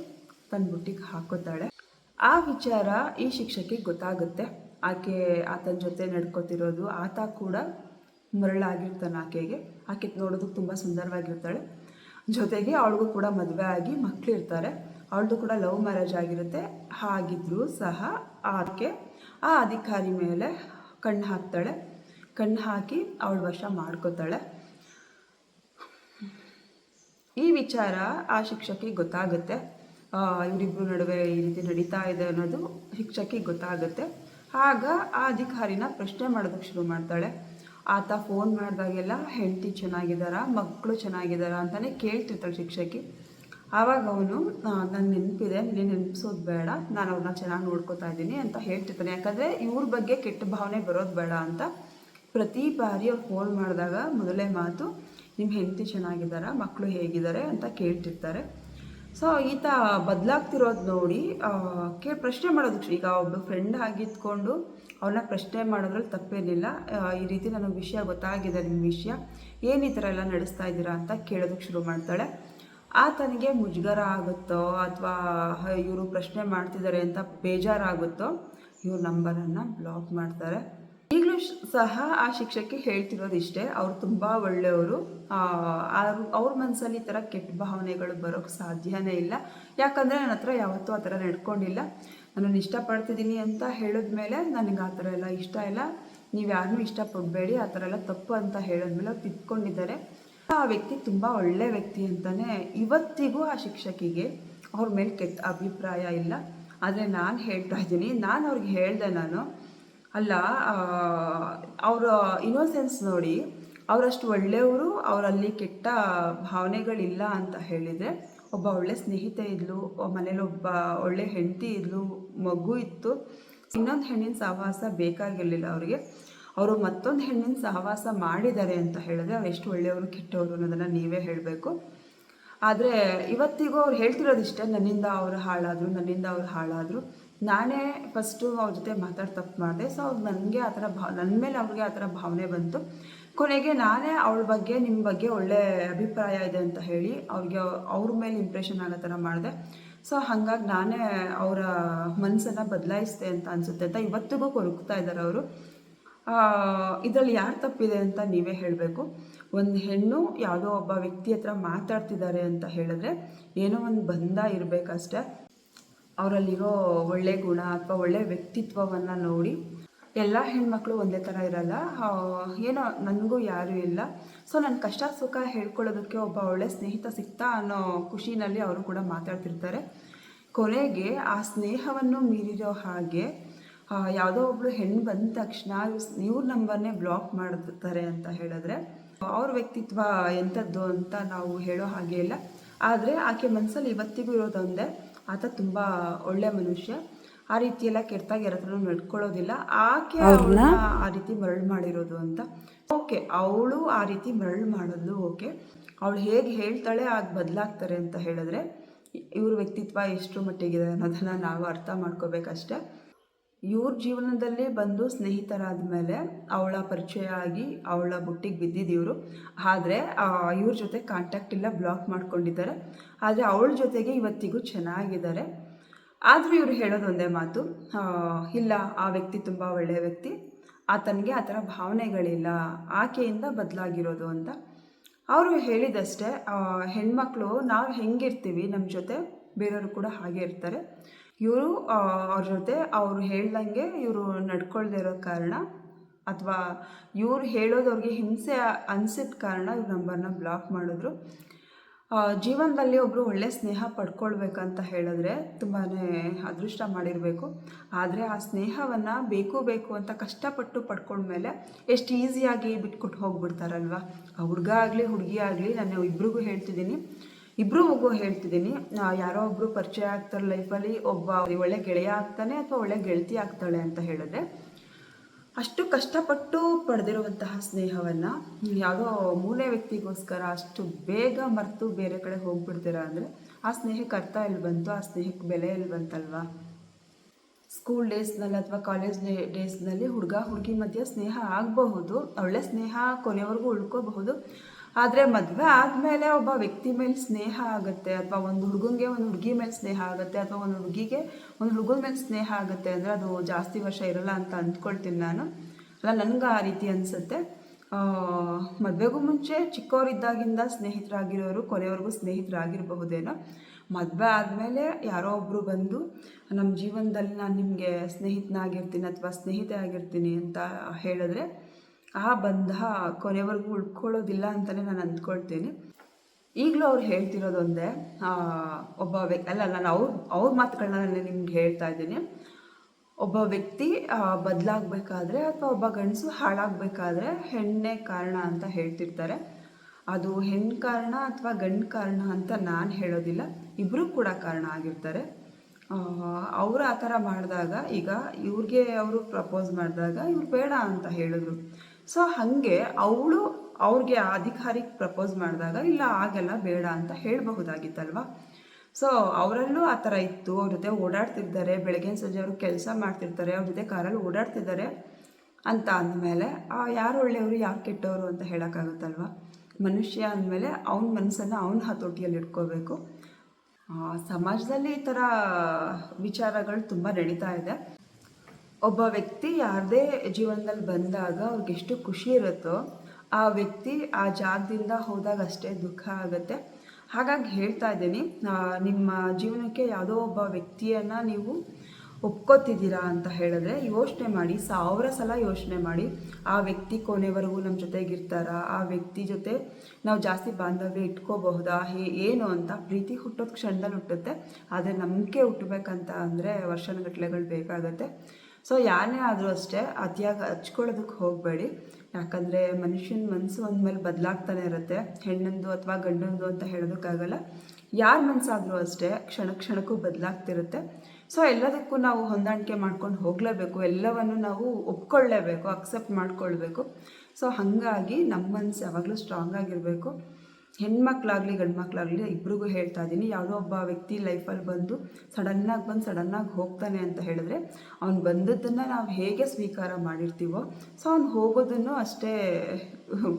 ತನ್ನ ಬುಟ್ಟಿಗೆ ಹಾಕೋತಾಳೆ ಆ ವಿಚಾರ ಈ ಶಿಕ್ಷಕಿಗೆ ಗೊತ್ತಾಗುತ್ತೆ. ಆಕೆ ಆತನ ಜೊತೆ ನಡ್ಕೋತಿರೋದು ಆತ ಕೂಡ ಮರಳಾಗಿರ್ತಾನೆ ಆಕೆಗೆ. ಆಕೆ ನೋಡೋದಕ್ಕೆ ತುಂಬ ಸುಂದರವಾಗಿರ್ತಾಳೆ. ಜೊತೆಗೆ ಅವಳಿಗೂ ಕೂಡ ಮದುವೆ ಆಗಿ ಮಕ್ಕಳಿರ್ತಾರೆ ಅವಳದು ಕೂಡ ಲವ್ ಮ್ಯಾರೇಜ್ ಆಗಿರುತ್ತೆ. ಹಾಗಿದ್ರೂ ಸಹ ಆಕೆ ಆ ಅಧಿಕಾರಿ ಮೇಲೆ ಕಣ್ಣು ಹಾಕ್ತಾಳೆ. ಕಣ್ಣು ಹಾಕಿ ಅವಳು ವಶ ಮಾಡ್ಕೋತಾಳೆ. ಈ ವಿಚಾರ ಆ ಶಿಕ್ಷಕಿಗೆ ಗೊತ್ತಾಗುತ್ತೆ. ಇವರಿಬ್ಬರ ನಡುವೆ ಈ ರೀತಿ ನಡೀತಾ ಇದೆ ಅನ್ನೋದು ಶಿಕ್ಷಕಿಗೆ ಗೊತ್ತಾಗುತ್ತೆ. ಆಗ ಆ ಅಧಿಕಾರಿನ ಪ್ರಶ್ನೆ ಮಾಡೋದಕ್ಕೆ ಶುರು ಮಾಡ್ತಾಳೆ. ಆತ ಫೋನ್ ಮಾಡಿದಾಗೆಲ್ಲ ಹೆಂಡತಿ ಚೆನ್ನಾಗಿದ್ದಾರಾ ಮಕ್ಕಳು ಚೆನ್ನಾಗಿದ್ದಾರಾ ಅಂತಲೇ ಕೇಳ್ತಿರ್ತಾಳೆ ಶಿಕ್ಷಕಿ. ಆವಾಗ ಅವನು ನನ್ನ ನೆನಪಿದೆ, ನೀನು ನೆನಪಿಸೋದು ಬೇಡ, ನಾನು ಅವ್ರನ್ನ ಚೆನ್ನಾಗಿ ನೋಡ್ಕೋತಾ ಇದ್ದೀನಿ ಅಂತ ಹೇಳ್ತಿರ್ತಾನೆ. ಯಾಕಂದರೆ ಇವ್ರ ಬಗ್ಗೆ ಕೆಟ್ಟ ಭಾವನೆ ಬರೋದು ಬೇಡ ಅಂತ ಪ್ರತಿ ಬಾರಿ ಅವ್ರು ಫೋನ್ ಮಾಡಿದಾಗ ಮೊದಲೇ ಮಾತು ನಿಮ್ಮ ಹೆಂಡತಿ ಚೆನ್ನಾಗಿದ್ದಾರಾ, ಮಕ್ಕಳು ಹೇಗಿದ್ದಾರೆ ಅಂತ ಕೇಳ್ತಿರ್ತಾರೆ. ಸೊ ಈತ ಬದಲಾಗ್ತಿರೋದು ನೋಡಿ ಕೇ ಪ್ರಶ್ನೆ ಮಾಡೋದು ಈಗ ಒಬ್ಬ ಫ್ರೆಂಡ್ ಆಗಿದ್ಕೊಂಡು ಅವ್ರನ್ನ ಪ್ರಶ್ನೆ ಮಾಡೋದ್ರಲ್ಲಿ ತಪ್ಪೇನಿಲ್ಲ. ಈ ರೀತಿ ನನಗೆ ವಿಷಯ ಗೊತ್ತಾಗಿದೆ ನಿಮ್ಮ ವಿಷಯ. ಏನು ಈ ಥರ ಎಲ್ಲ ನಡೆಸ್ತಾ ಇದ್ದೀರಾ ಅಂತ ಕೇಳೋದಕ್ಕೆ ಶುರು ಮಾಡ್ತಾಳೆ. ಆತನಿಗೆ ಮುಜುಗರ ಆಗುತ್ತೋ ಅಥವಾ ಇವರು ಪ್ರಶ್ನೆ ಮಾಡ್ತಿದ್ದಾರೆ ಅಂತ ಬೇಜಾರಾಗುತ್ತೋ, ಇವ್ರ ನಂಬರನ್ನು ಬ್ಲಾಕ್ ಮಾಡ್ತಾರೆ. ಈಗಲೂ ಸಹ ಆ ಶಿಕ್ಷಕಿ ಹೇಳ್ತಿರೋದಿಷ್ಟೇ. ಅವ್ರು ತುಂಬ ಒಳ್ಳೆಯವರು. ಅವ್ರ ಮನಸ್ಸಲ್ಲಿ ಈ ಥರ ಕೆಟ್ಟ ಭಾವನೆಗಳು ಬರೋಕ್ಕೆ ಸಾಧ್ಯನೇ ಇಲ್ಲ. ಯಾಕಂದರೆ ನನ್ನ ಹತ್ರ ಯಾವತ್ತೂ ಆ ಥರ ನಡ್ಕೊಂಡಿಲ್ಲ. ನನ್ನನ್ನು ಇಷ್ಟಪಡ್ತಿದ್ದೀನಿ ಅಂತ ಹೇಳಿದ್ಮೇಲೆ ನನಗೆ ಆ ಥರ ಎಲ್ಲ ಇಷ್ಟ ಇಲ್ಲ. ನೀವು ಯಾರನ್ನೂ ಇಷ್ಟಪಡಬೇಡಿ, ಆ ಥರ ಎಲ್ಲ ತಪ್ಪು ಅಂತ ಹೇಳಿದ್ಮೇಲೆ ಅವ್ರು ತಿದ್ಕೊಂಡಿದ್ದಾರೆ. ಆ ವ್ಯಕ್ತಿ ತುಂಬ ಒಳ್ಳೆ ವ್ಯಕ್ತಿ ಅಂತಲೇ ಇವತ್ತಿಗೂ ಆ ಶಿಕ್ಷಕಿಗೆ ಅವ್ರ ಮೇಲೆ ಕೆಟ್ಟ ಅಭಿಪ್ರಾಯ ಇಲ್ಲ. ಆದರೆ ನಾನು ಹೇಳ್ತಾ ಇದ್ದೀನಿ, ನಾನು ಅವ್ರಿಗೆ ಹೇಳಿದೆ ನಾನು ಅಲ್ಲ ಅವರ ಇನ್ನೋಸೆನ್ಸ್ ನೋಡಿ ಅವರಷ್ಟು ಒಳ್ಳೆಯವರು, ಅವರಲ್ಲಿ ಕೆಟ್ಟ ಭಾವನೆಗಳಿಲ್ಲ ಅಂತ ಹೇಳಿದರೆ ಒಬ್ಬ ಒಳ್ಳೆ ಸ್ನೇಹಿತೆ ಇದ್ಲು ಮನೇಲಿ ಒಬ್ಬ ಒಳ್ಳೆ ಹೆಂಡತಿ ಇದ್ಲು, ಮಗು ಇತ್ತು, ಇನ್ನೊಂದು ಹೆಣ್ಣಿನ ಸಹವಾಸ ಬೇಕಾಗಿರಲಿಲ್ಲ ಅವರಿಗೆ. ಅವರು ಮತ್ತೊಂದು ಹೆಣ್ಣಿನ ಸಹವಾಸ ಮಾಡಿದ್ದಾರೆ ಅಂತ ಹೇಳಿದ್ರೆ ಅವ್ರು ಎಷ್ಟು ಒಳ್ಳೆಯವರು, ಕೆಟ್ಟವರು ಅನ್ನೋದನ್ನು ನೀವೇ ಹೇಳಬೇಕು. ಆದರೆ ಇವತ್ತಿಗೂ ಅವ್ರು ಹೇಳ್ತಿರೋದಿಷ್ಟೇ, ನನ್ನಿಂದ ಅವರು ಹಾಳಾದರು, ನನ್ನಿಂದ ಅವ್ರು ಹಾಳಾದರು. ನಾನೇ ಫಸ್ಟು ಅವ್ರ ಜೊತೆ ಮಾತಾಡಿ ತಪ್ಪು ಮಾಡಿದೆ. ಸೊ ಅವ್ರು ನನಗೆ ಆ ಥರ ಭಾವ ನನ್ನ ಮೇಲೆ ಅವ್ರಿಗೆ ಆ ಥರ ಭಾವನೆ ಬಂತು. ಕೊನೆಗೆ ನಾನೇ ಅವಳ ಬಗ್ಗೆ ನಿಮ್ಮ ಬಗ್ಗೆ ಒಳ್ಳೆ ಅಭಿಪ್ರಾಯ ಇದೆ ಅಂತ ಹೇಳಿ ಅವ್ರಿಗೆ ಅವ್ರ ಮೇಲೆ ಇಂಪ್ರೆಷನ್ ಆಗೋ ಥರ ಮಾಡಿದೆ. ಸೊ ಹಾಗಾಗಿ ನಾನೇ ಅವರ ಮನಸ್ಸನ್ನು ಬದಲಾಯಿಸಿದೆ ಅಂತ ಅನಿಸುತ್ತೆ ಅಂತ ಇವತ್ತಿಗೂ ಕೊರಗ್ತಾ ಇದ್ದಾರೆ ಅವರು. ಇದರಲ್ಲಿ ಯಾರು ತಪ್ಪಿದೆ ಅಂತ ನೀವೇ ಹೇಳಬೇಕು. ಒಂದು ಹೆಣ್ಣು ಯಾವುದೋ ಒಬ್ಬ ವ್ಯಕ್ತಿ ಹತ್ರ ಮಾತಾಡ್ತಿದ್ದಾರೆ ಅಂತ ಹೇಳಿದ್ರೆ ಏನೋ ಒಂದು ಬಂಧ ಇರಬೇಕಷ್ಟೆ. ಅವರಲ್ಲಿರೋ ಒಳ್ಳೆ ಗುಣ ಅಥವಾ ಒಳ್ಳೆ ವ್ಯಕ್ತಿತ್ವವನ್ನು ನೋಡಿ ಎಲ್ಲ ಹೆಣ್ಮಕ್ಳು ಒಂದೇ ಥರ ಇರಲ್ಲ. ಏನೋ ನನಗೂ ಯಾರೂ ಇಲ್ಲ. ಸೊ ನನ್ನ ಕಷ್ಟ ಸುಖ ಹೇಳ್ಕೊಳ್ಳೋದಕ್ಕೆ ಒಬ್ಬ ಒಳ್ಳೆ ಸ್ನೇಹಿತ ಸಿಗ್ತಾ ಅನ್ನೋ ಖುಷಿನಲ್ಲಿ ಅವರು ಕೂಡ ಮಾತಾಡ್ತಿರ್ತಾರೆ. ಕೊನೆಗೆ ಆ ಸ್ನೇಹವನ್ನು ಮೀರಿರೋ ಹಾಗೆ ಯಾವುದೋ ಒಬ್ಳು ಹೆಣ್ಣು ಬಂದ ತಕ್ಷಣ ಇವ್ರ ನಂಬರ್ನೇ ಬ್ಲಾಕ್ ಮಾಡ್ತಾರೆ ಅಂತ ಹೇಳಿದ್ರೆ, ಅವ್ರ ವ್ಯಕ್ತಿತ್ವ ಎಂಥದ್ದು ಅಂತ ನಾವು ಹೇಳೋ ಹಾಗೆ ಇಲ್ಲ. ಆದರೆ ಆಕೆ ಮನಸ್ಸಲ್ಲಿ ಇವತ್ತಿಗೂ ಇರೋದೊಂದೇ ಆತ ತುಂಬ ಒಳ್ಳೆ ಮನುಷ್ಯ. ಆ ರೀತಿ ಎಲ್ಲ ಕೆಟ್ಟಾಗಿ ಯಾರ ಹತ್ರನೂ ನಡ್ಕೊಳ್ಳೋದಿಲ್ಲ. ಆಕೆ ಅವ್ಳನ್ನ ಆ ರೀತಿ ಮರಳು ಮಾಡಿರೋದು ಅಂತ. ಓಕೆ ಅವಳು ಆ ರೀತಿ ಮರಳು ಮಾಡೋದು ಓಕೆ. ಅವಳು ಹೇಗೆ ಹೇಳ್ತಾಳೆ ಆಗ ಬದಲಾಗ್ತಾರೆ ಅಂತ ಹೇಳಿದ್ರೆ ಇವ್ರ ವ್ಯಕ್ತಿತ್ವ ಎಷ್ಟು ಮಟ್ಟಿಗಿದೆ ಅನ್ನೋದನ್ನು ನಾವು ಅರ್ಥ ಮಾಡ್ಕೋಬೇಕಷ್ಟೆ. ಇವ್ರ ಜೀವನದಲ್ಲಿ ಬಂದು ಸ್ನೇಹಿತರಾದ ಮೇಲೆ ಅವಳ ಪರಿಚಯ ಆಗಿ ಅವಳ ಬುಟ್ಟಿಗೆ ಬಿದ್ದಿದ್ದೀವರು ಆದರೆ ಇವ್ರ ಜೊತೆ ಕಾಂಟ್ಯಾಕ್ಟ್ ಇಲ್ಲ ಬ್ಲಾಕ್ ಮಾಡ್ಕೊಂಡಿದ್ದಾರೆ. ಆದರೆ ಅವಳ ಜೊತೆಗೆ ಇವತ್ತಿಗೂ ಚೆನ್ನಾಗಿದ್ದಾರೆ. ಆದರೂ ಇವರು ಹೇಳೋದು ಒಂದೇ ಮಾತು ಇಲ್ಲ, ಆ ವ್ಯಕ್ತಿ ತುಂಬ ಒಳ್ಳೆಯ ವ್ಯಕ್ತಿ. ಆತನಿಗೆ ಆ ಥರ ಭಾವನೆಗಳಿಲ್ಲ. ಆಕೆಯಿಂದ ಬದಲಾಗಿರೋದು ಅಂತ. ಅವರು ಹೇಳಿದಷ್ಟೇ ಹೆಣ್ಮಕ್ಳು ನಾವು ಹೆಂಗಿರ್ತೀವಿ ನಮ್ಮ ಜೊತೆ ಬೇರೆಯವರು ಕೂಡ ಹಾಗೆ ಇರ್ತಾರೆ. ಇವರು ಅವ್ರ ಜೊತೆ ಅವರು ಹೇಳ್ದಂಗೆ ಇವರು ನಡ್ಕೊಳ್ದೇ ಇರೋ ಕಾರಣ ಅಥವಾ ಇವ್ರು ಹೇಳೋದು ಅವ್ರಿಗೆ ಹಿಂಸೆ ಅನಿಸಿದ ಕಾರಣ ಇವ್ರ ನಂಬರ್ನ ಬ್ಲಾಕ್ ಮಾಡಿದ್ರು. ಜೀವನದಲ್ಲಿ ಒಬ್ಬರು ಒಳ್ಳೆ ಸ್ನೇಹ ಪಡ್ಕೊಳ್ಬೇಕಂತ ಹೇಳಿದ್ರೆ ತುಂಬಾ ಅದೃಷ್ಟ ಮಾಡಿರಬೇಕು. ಆದರೆ ಆ ಸ್ನೇಹವನ್ನು ಬೇಕು ಬೇಕು ಅಂತ ಕಷ್ಟಪಟ್ಟು ಪಡ್ಕೊಂಡ್ಮೇಲೆ ಎಷ್ಟು ಈಸಿಯಾಗಿ ಬಿಟ್ಕೊಟ್ಟು ಹೋಗ್ಬಿಡ್ತಾರಲ್ವ? ಹುಡುಗ ಆಗಲಿ, ಹುಡುಗಿ ಆಗಲಿ, ನಾನು ಇಬ್ರಿಗೂ ಹೇಳ್ತಿದ್ದೀನಿ. ಇಬ್ಬರು ಮಗು ಹೇಳ್ತಿದ್ದೀನಿ. ಯಾರೋ ಒಬ್ಬರು ಪರಿಚಯ ಆಗ್ತಾರೆ ಲೈಫಲ್ಲಿ ಒಬ್ಬ ಒಳ್ಳೆ ಗೆಳೆಯ ಆಗ್ತಾನೆ ಅಥವಾ ಒಳ್ಳೆ ಗೆಳತಿ ಆಗ್ತಾಳೆ ಅಂತ ಹೇಳಿದ್ರೆ, ಅಷ್ಟು ಕಷ್ಟಪಟ್ಟು ಪಡೆದಿರುವಂತಹ ಸ್ನೇಹವನ್ನು ಯಾವುದೋ ಮೂಲೆ ವ್ಯಕ್ತಿಗೋಸ್ಕರ ಅಷ್ಟು ಬೇಗ ಮರೆತು ಬೇರೆ ಕಡೆ ಹೋಗ್ಬಿಡ್ತೀರಾ ಅಂದರೆ, ಆ ಸ್ನೇಹಕ್ಕೆ ಅರ್ಥ ಎಲ್ಲಿ ಬಂತು, ಆ ಸ್ನೇಹಕ್ಕೆ ಬೆಲೆ ಎಲ್ಲಿ ಬಂತಲ್ವಾ? ಸ್ಕೂಲ್ ಡೇಸ್ನಲ್ಲಿ ಅಥವಾ ಕಾಲೇಜ್ ಡೇಸ್ನಲ್ಲಿ ಹುಡುಗ ಹುಡುಗಿ ಮಧ್ಯೆ ಸ್ನೇಹ ಆಗಬಹುದು, ಒಳ್ಳೆ ಸ್ನೇಹ ಕೊನೆವರೆಗೂ ಉಳ್ಕೋಬಹುದು ಆದರೆ ಮದುವೆ ಆದಮೇಲೆ ಒಬ್ಬ ವ್ಯಕ್ತಿ ಮೇಲೆ ಸ್ನೇಹ ಆಗುತ್ತೆ, ಅಥವಾ ಒಂದು ಹುಡುಗನಿಗೆ ಒಂದು ಹುಡುಗಿ ಮೇಲೆ ಸ್ನೇಹ ಆಗುತ್ತೆ, ಅಥವಾ ಒಂದು ಹುಡುಗಿಗೆ ಒಂದು ಹುಡುಗನ ಮೇಲೆ ಸ್ನೇಹ ಆಗುತ್ತೆ ಅಂದರೆ ಅದು ಜಾಸ್ತಿ ವರ್ಷ ಇರಲ್ಲ ಅಂತ ಅಂದ್ಕೊಳ್ತೀನಿ ನಾನು. ಅಲ್ಲ, ನನಗೆ ಆ ರೀತಿ ಅನಿಸುತ್ತೆ. ಮದುವೆಗೂ ಮುಂಚೆ ಚಿಕ್ಕವರಿದ್ದಾಗಿಂದ ಸ್ನೇಹಿತರಾಗಿರೋರು ಕೊನೆವರೆಗೂ ಸ್ನೇಹಿತರಾಗಿರಬಹುದೇನೋ. ಮದುವೆ ಆದಮೇಲೆ ಯಾರೋ ಒಬ್ಬರು ಬಂದು ನಮ್ಮ ಜೀವನದಲ್ಲಿ ನಾನು ನಿಮಗೆ ಸ್ನೇಹಿತನಾಗಿರ್ತೀನಿ ಅಥವಾ ಸ್ನೇಹಿತೆ ಆಗಿರ್ತೀನಿ ಅಂತ ಹೇಳಿದ್ರೆ ಆ ಬಂಧ ಕೊನೆವರೆಗೂ ಉಳ್ಕೊಳ್ಳೋದಿಲ್ಲ ಅಂತಲೇ ನಾನು ಅಂದ್ಕೊಳ್ತೀನಿ. ಈಗಲೂ ಅವ್ರು ಹೇಳ್ತಿರೋದೊಂದೇ ಒಬ್ಬ ವ್ಯಕ್ತಿ, ಅಲ್ಲ, ನಾನು ಅವ್ರ ಅವ್ರ ಮಾತುಗಳನ್ನ ನಾನು ನಿಮ್ಗೆ ಹೇಳ್ತಾ ಇದ್ದೀನಿ. ಒಬ್ಬ ವ್ಯಕ್ತಿ ಬದಲಾಗಬೇಕಾದ್ರೆ ಅಥವಾ ಒಬ್ಬ ಗಂಡಸು ಹಾಳಾಗಬೇಕಾದ್ರೆ ಹೆಣ್ಣೆ ಕಾರಣ ಅಂತ ಹೇಳ್ತಿರ್ತಾರೆ. ಅದು ಹೆಣ್ಣು ಕಾರಣ ಅಥವಾ ಗಂಡು ಕಾರಣ ಅಂತ ನಾನು ಹೇಳೋದಿಲ್ಲ. ಇಬ್ಬರೂ ಕೂಡ ಕಾರಣ ಆಗಿರ್ತಾರೆ. ಅವರು ಆ ಥರ ಮಾಡಿದಾಗ ಈಗ ಇವ್ರಿಗೆ ಅವರು ಪ್ರಪೋಸ್ ಮಾಡಿದಾಗ ಇವ್ರು ಬೇಡ ಅಂತ ಹೇಳಿದ್ರು. ಸೊ ಹಾಗೆ ಅವಳು ಅವ್ರಿಗೆ ಅಧಿಕಾರಿಗೆ ಪ್ರಪೋಸ್ ಮಾಡಿದಾಗ ಇಲ್ಲ ಆಗಲ್ಲ ಬೇಡ ಅಂತ ಹೇಳಬಹುದಾಗಿತ್ತಲ್ವ? ಸೊ ಅವರಲ್ಲೂ ಆ ಥರ ಇತ್ತು. ಅವ್ರ ಜೊತೆ ಓಡಾಡ್ತಿದ್ದಾರೆ ಬೆಳಗಿನ ಸಂಜೆ ಅವರು ಕೆಲಸ ಮಾಡ್ತಿರ್ತಾರೆ ಅವ್ರ ಜೊತೆ ಕಾರಲ್ಲಿ ಓಡಾಡ್ತಿದ್ದಾರೆ ಅಂತ ಅಂದಮೇಲೆ ಯಾರು ಒಳ್ಳೆಯವರು ಯಾರು ಕೆಟ್ಟವರು ಅಂತ ಹೇಳೋಕ್ಕಾಗುತ್ತಲ್ವ? ಮನುಷ್ಯ ಅಂದಮೇಲೆ ಅವನ ಮನಸ್ಸನ್ನು ಅವನ ಹತೋಟಿಯಲ್ಲಿ ಇಟ್ಕೋಬೇಕು. ಆ, ಸಮಾಜದಲ್ಲಿ ಈ ಥರ ವಿಚಾರಗಳು ತುಂಬ ನಡೀತಾ ಇದೆ. ಒಬ್ಬ ವ್ಯಕ್ತಿ ಯಾರದೇ ಜೀವನದಲ್ಲಿ ಬಂದಾಗ ಅವ್ರಿಗೆ ಎಷ್ಟು ಖುಷಿ ಇರುತ್ತೋ ಆ ವ್ಯಕ್ತಿ ಆ ಜಾಗದಿಂದ ಹೋದಾಗ ಅಷ್ಟೇ ದುಃಖ ಆಗುತ್ತೆ. ಹಾಗಾಗಿ ಹೇಳ್ತಾ ಇದ್ದೀನಿ ನಿಮ್ಮ ಜೀವನಕ್ಕೆ ಯಾವುದೋ ಒಬ್ಬ ವ್ಯಕ್ತಿಯನ್ನು ನೀವು ಒಪ್ಕೋತಿದ್ದೀರಾ ಅಂತ ಹೇಳಿದ್ರೆ ಯೋಚನೆ ಮಾಡಿ, ಸಾವಿರ ಸಲ ಯೋಚನೆ ಮಾಡಿ, ಆ ವ್ಯಕ್ತಿ ಕೊನೆವರೆಗೂ ನಮ್ಮ ಜೊತೆಗಿರ್ತಾರಾ ಆ ವ್ಯಕ್ತಿ ಜೊತೆ ನಾವು ಜಾಸ್ತಿ ಬಾಂಧವ್ಯ ಇಟ್ಕೋಬಹುದಾ, ಹೇ, ಏನು ಅಂತ ಪ್ರೀತಿ ಹುಟ್ಟೋದು ಕ್ಷಣದಲ್ಲಿ ಹುಟ್ಟುತ್ತೆ, ಆದರೆ ನಂಬಿಕೆ ಹುಟ್ಟಬೇಕಂತ ಅಂದರೆ ವರ್ಷಗಟ್ಟಲೆಗಳು ಬೇಕಾಗತ್ತೆ. ಸೊ ಯಾರೇ ಆದರೂ ಅಷ್ಟೇ ಅತಿಯಾಗಿ ಹಚ್ಕೊಳ್ಳೋದಕ್ಕೆ ಹೋಗಬೇಡಿ. ಯಾಕಂದರೆ ಮನುಷ್ಯನ ಮನಸ್ಸು ಅಂದಮೇಲೆ ಬದಲಾಗ್ತಾನೆ ಇರುತ್ತೆ. ಹೆಣ್ಣಂದು ಅಥವಾ ಗಂಡಂದು ಅಂತ ಹೇಳೋದಕ್ಕಾಗಲ್ಲ. ಯಾರ ಮನಸ್ಸಾದರೂ ಅಷ್ಟೇ, ಕ್ಷಣ ಕ್ಷಣಕ್ಕೂ ಬದಲಾಗ್ತಿರುತ್ತೆ. ಸೊ ಎಲ್ಲದಕ್ಕೂ ನಾವು ಹೊಂದಾಣಿಕೆ ಮಾಡ್ಕೊಂಡು ಹೋಗಲೇಬೇಕು. ಎಲ್ಲವನ್ನು ನಾವು ಒಪ್ಕೊಳ್ಳೇಬೇಕು, ಅಕ್ಸೆಪ್ಟ್ ಮಾಡ್ಕೊಳ್ಬೇಕು. ಸೊ ಹಾಗಾಗಿ ನಮ್ಮ ಮನಸ್ಸು ಯಾವಾಗಲೂ ಸ್ಟ್ರಾಂಗ್ ಆಗಿರಬೇಕು. ಹೆಣ್ಮಕ್ಳಾಗಲಿ ಗಂಡು ಮಕ್ಕಳಾಗಲಿ ಇಬ್ರಿಗೂ ಹೇಳ್ತಾ ಇದ್ದೀನಿ. ಯಾವುದೋ ಒಬ್ಬ ವ್ಯಕ್ತಿ ಲೈಫಲ್ಲಿ ಬಂದು ಸಡನ್ನಾಗಿ ಬಂದು ಸಡನ್ನಾಗಿ ಹೋಗ್ತಾನೆ ಅಂತ ಹೇಳಿದ್ರೆ ಅವ್ನು ಬಂದದ್ದನ್ನು ನಾವು ಹೇಗೆ ಸ್ವೀಕಾರ ಮಾಡಿರ್ತೀವೋ, ಸೊ ಅವ್ನು ಹೋಗೋದನ್ನು ಅಷ್ಟೇ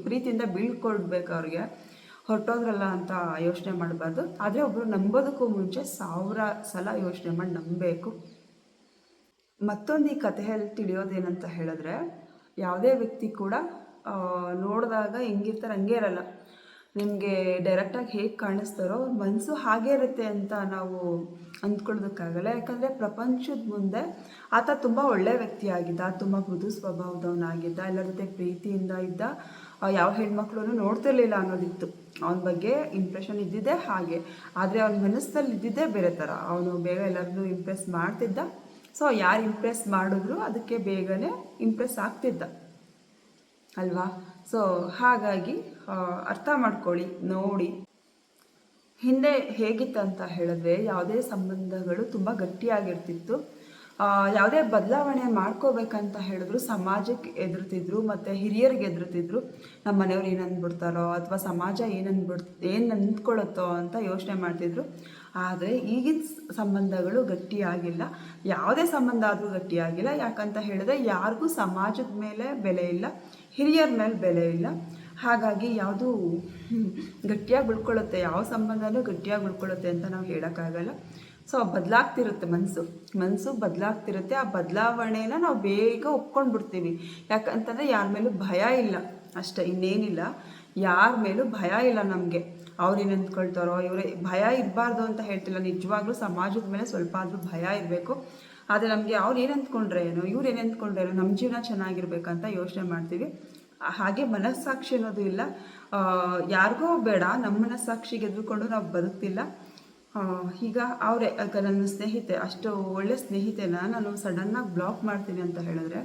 ಪ್ರೀತಿಯಿಂದ ಬೀಳ್ಕೊಡ್ಬೇಕು ಅವ್ರಿಗೆ. ಹೊರಟೋದ್ರಲ್ಲ ಅಂತ ಯೋಚನೆ ಮಾಡಬಾರ್ದು. ಆದರೆ ಒಬ್ಬರು ನಂಬೋದಕ್ಕೂ ಮುಂಚೆ ಸಾವಿರ ಸಲ ಯೋಚನೆ ಮಾಡಿ ನಂಬಬೇಕು. ಮತ್ತೊಂದು ಈ ಕಥೆಯಲ್ಲಿ ತಿಳಿಯೋದೇನಂತ ಹೇಳಿದ್ರೆ, ಯಾವುದೇ ವ್ಯಕ್ತಿ ಕೂಡ ನೋಡಿದಾಗ ಹೆಂಗಿರ್ತಾರೆ, ಹಂಗೆ ಇರಲ್ಲ. ನಿಮಗೆ ಡೈರೆಕ್ಟಾಗಿ ಹೇಗೆ ಕಾಣಿಸ್ತಾರೋ ಮನಸ್ಸು ಹಾಗೇ ಇರುತ್ತೆ ಅಂತ ನಾವು ಅಂದ್ಕೊಳ್ಳೋದಕ್ಕಾಗಲ್ಲ. ಯಾಕಂದರೆ ಪ್ರಪಂಚದ ಮುಂದೆ ಆತ ತುಂಬ ಒಳ್ಳೆ ವ್ಯಕ್ತಿ ಆಗಿದ್ದ, ತುಂಬ ಮೃದು ಸ್ವಭಾವದವನಾಗಿದ್ದ, ಎಲ್ಲರ ಜೊತೆ ಪ್ರೀತಿಯಿಂದ ಇದ್ದ ಯಾವ ಹೆಣ್ಮಕ್ಳು ನೋಡ್ತಿರ್ಲಿಲ್ಲ ಅನ್ನೋದಿತ್ತು. ಅವನ ಬಗ್ಗೆ ಇಂಪ್ರೆಷನ್ ಇದ್ದಿದ್ದೆ ಹಾಗೆ. ಆದರೆ ಅವನ ಮನಸ್ಸಲ್ಲಿ ಇದ್ದಿದ್ದೇ ಬೇರೆ ಥರ ಅವನು ಬೇಗ ಎಲ್ಲರನ್ನೂ ಇಂಪ್ರೆಸ್ ಮಾಡ್ತಿದ್ದ. ಸೊ ಯಾರು ಇಂಪ್ರೆಸ್ ಮಾಡಿದ್ರು ಅದಕ್ಕೆ ಬೇಗನೆ ಇಂಪ್ರೆಸ್ ಆಗ್ತಿದ್ದ. ಅಲ್ವಾ? ಸೊ ಹಾಗಾಗಿ ಅರ್ಥ ಮಾಡ್ಕೊಳ್ಳಿ, ನೋಡಿ. ಹಿಂದೆ ಹೇಗಿತ್ತು ಅಂತ ಹೇಳಿದ್ರೆ ಯಾವುದೇ ಸಂಬಂಧಗಳು ತುಂಬ ಗಟ್ಟಿಯಾಗಿರ್ತಿತ್ತು. ಯಾವುದೇ ಬದಲಾವಣೆ ಮಾಡ್ಕೋಬೇಕಂತ ಹೇಳಿದ್ರು, ಸಮಾಜಕ್ಕೆ ಎದುರ್ತಿದ್ರು ಮತ್ತು ಹಿರಿಯರಿಗೆ ಎದುರ್ತಿದ್ರು ನಮ್ಮ ಮನೆಯವ್ರು ಏನು ಅಂದ್ಬಿಡ್ತಾರೋ ಅಥವಾ ಸಮಾಜ ಏನು ಏನು ಅಂದ್ಕೊಳ್ಳುತ್ತೋ ಅಂತ ಯೋಚನೆ ಮಾಡ್ತಿದ್ರು. ಆದರೆ ಈಗಿನ ಸಂಬಂಧಗಳು ಗಟ್ಟಿಯಾಗಿಲ್ಲ. ಯಾವುದೇ ಸಂಬಂಧ ಆದರೂ ಗಟ್ಟಿಯಾಗಿಲ್ಲ. ಯಾಕಂತ ಹೇಳಿದ್ರೆ ಯಾರಿಗೂ ಸಮಾಜದ ಮೇಲೆ ಬೆಲೆ ಇಲ್ಲ, ಹಿರಿಯರ ಮೇಲೆ ಬೆಲೆ ಇಲ್ಲ. ಹಾಗಾಗಿ ಯಾವುದು ಗಟ್ಟಿಯಾಗಿ ಉಳ್ಕೊಳ್ಳುತ್ತೆ, ಯಾವ ಸಂಬಂಧನೂ ಗಟ್ಟಿಯಾಗಿ ಉಳ್ಕೊಳ್ಳುತ್ತೆ ಅಂತ ನಾವು ಹೇಳೋಕ್ಕಾಗಲ್ಲ. ಸೊ ಬದಲಾಗ್ತಿರುತ್ತೆ ಮನಸ್ಸು ಮನಸ್ಸು ಬದಲಾಗ್ತಿರುತ್ತೆ, ಆ ಬದಲಾವಣೆನ ನಾವು ಬೇಗ ಒಪ್ಕೊಂಡು ಬಿಡ್ತೀವಿ ಯಾಕಂತಂದರೆ ಯಾರ ಮೇಲೂ ಭಯ ಇಲ್ಲ. ಅಷ್ಟೇ, ಇನ್ನೇನಿಲ್ಲ. ಯಾರ ಮೇಲೂ ಭಯ ಇಲ್ಲ ನಮಗೆ. ಅವ್ರು ಏನು ಅಂದ್ಕೊಳ್ತಾರೋ, ಇವರೇ, ಭಯ ಇರಬಾರ್ದು ಅಂತ ಹೇಳ್ತಿಲ್ಲ. ನಿಜವಾಗ್ಲೂ ಸಮಾಜದ ಮೇಲೆ ಸ್ವಲ್ಪ ಆದರೂ ಭಯ ಇರಬೇಕು. ಆದರೆ ನಮಗೆ ಅವ್ರು ಏನು ಅಂದ್ಕೊಂಡ್ರೆ ಏನೋ ಇವ್ರು ಏನು ಅಂದ್ಕೊಂಡ್ರೆ ಏನೋ ನಮ್ಮ ಜೀವನ ಚೆನ್ನಾಗಿರ್ಬೇಕಂತ ಯೋಚನೆ ಮಾಡ್ತೀವಿ. ಹಾಗೆ ಮನಸ್ಸಾಕ್ಷಿ ಅನ್ನೋದು ಇಲ್ಲ. ಯಾರಿಗೋ ಬೇಡ. ನಮ್ಮ ಮನಸ್ಸಾಕ್ಷಿ ಗೆದ್ದುಕೊಂಡು ನಾವು ಬದುಕ್ತಿಲ್ಲ. ಈಗ ಅವರೇ ನನ್ನ ಸ್ನೇಹಿತೆ, ಅಷ್ಟು ಒಳ್ಳೆ ಸ್ನೇಹಿತೆನ ನಾನು ಸಡನ್ನಾಗಿ ಬ್ಲಾಕ್ ಮಾಡ್ತೀನಿ ಅಂತ ಹೇಳಿದ್ರೆ,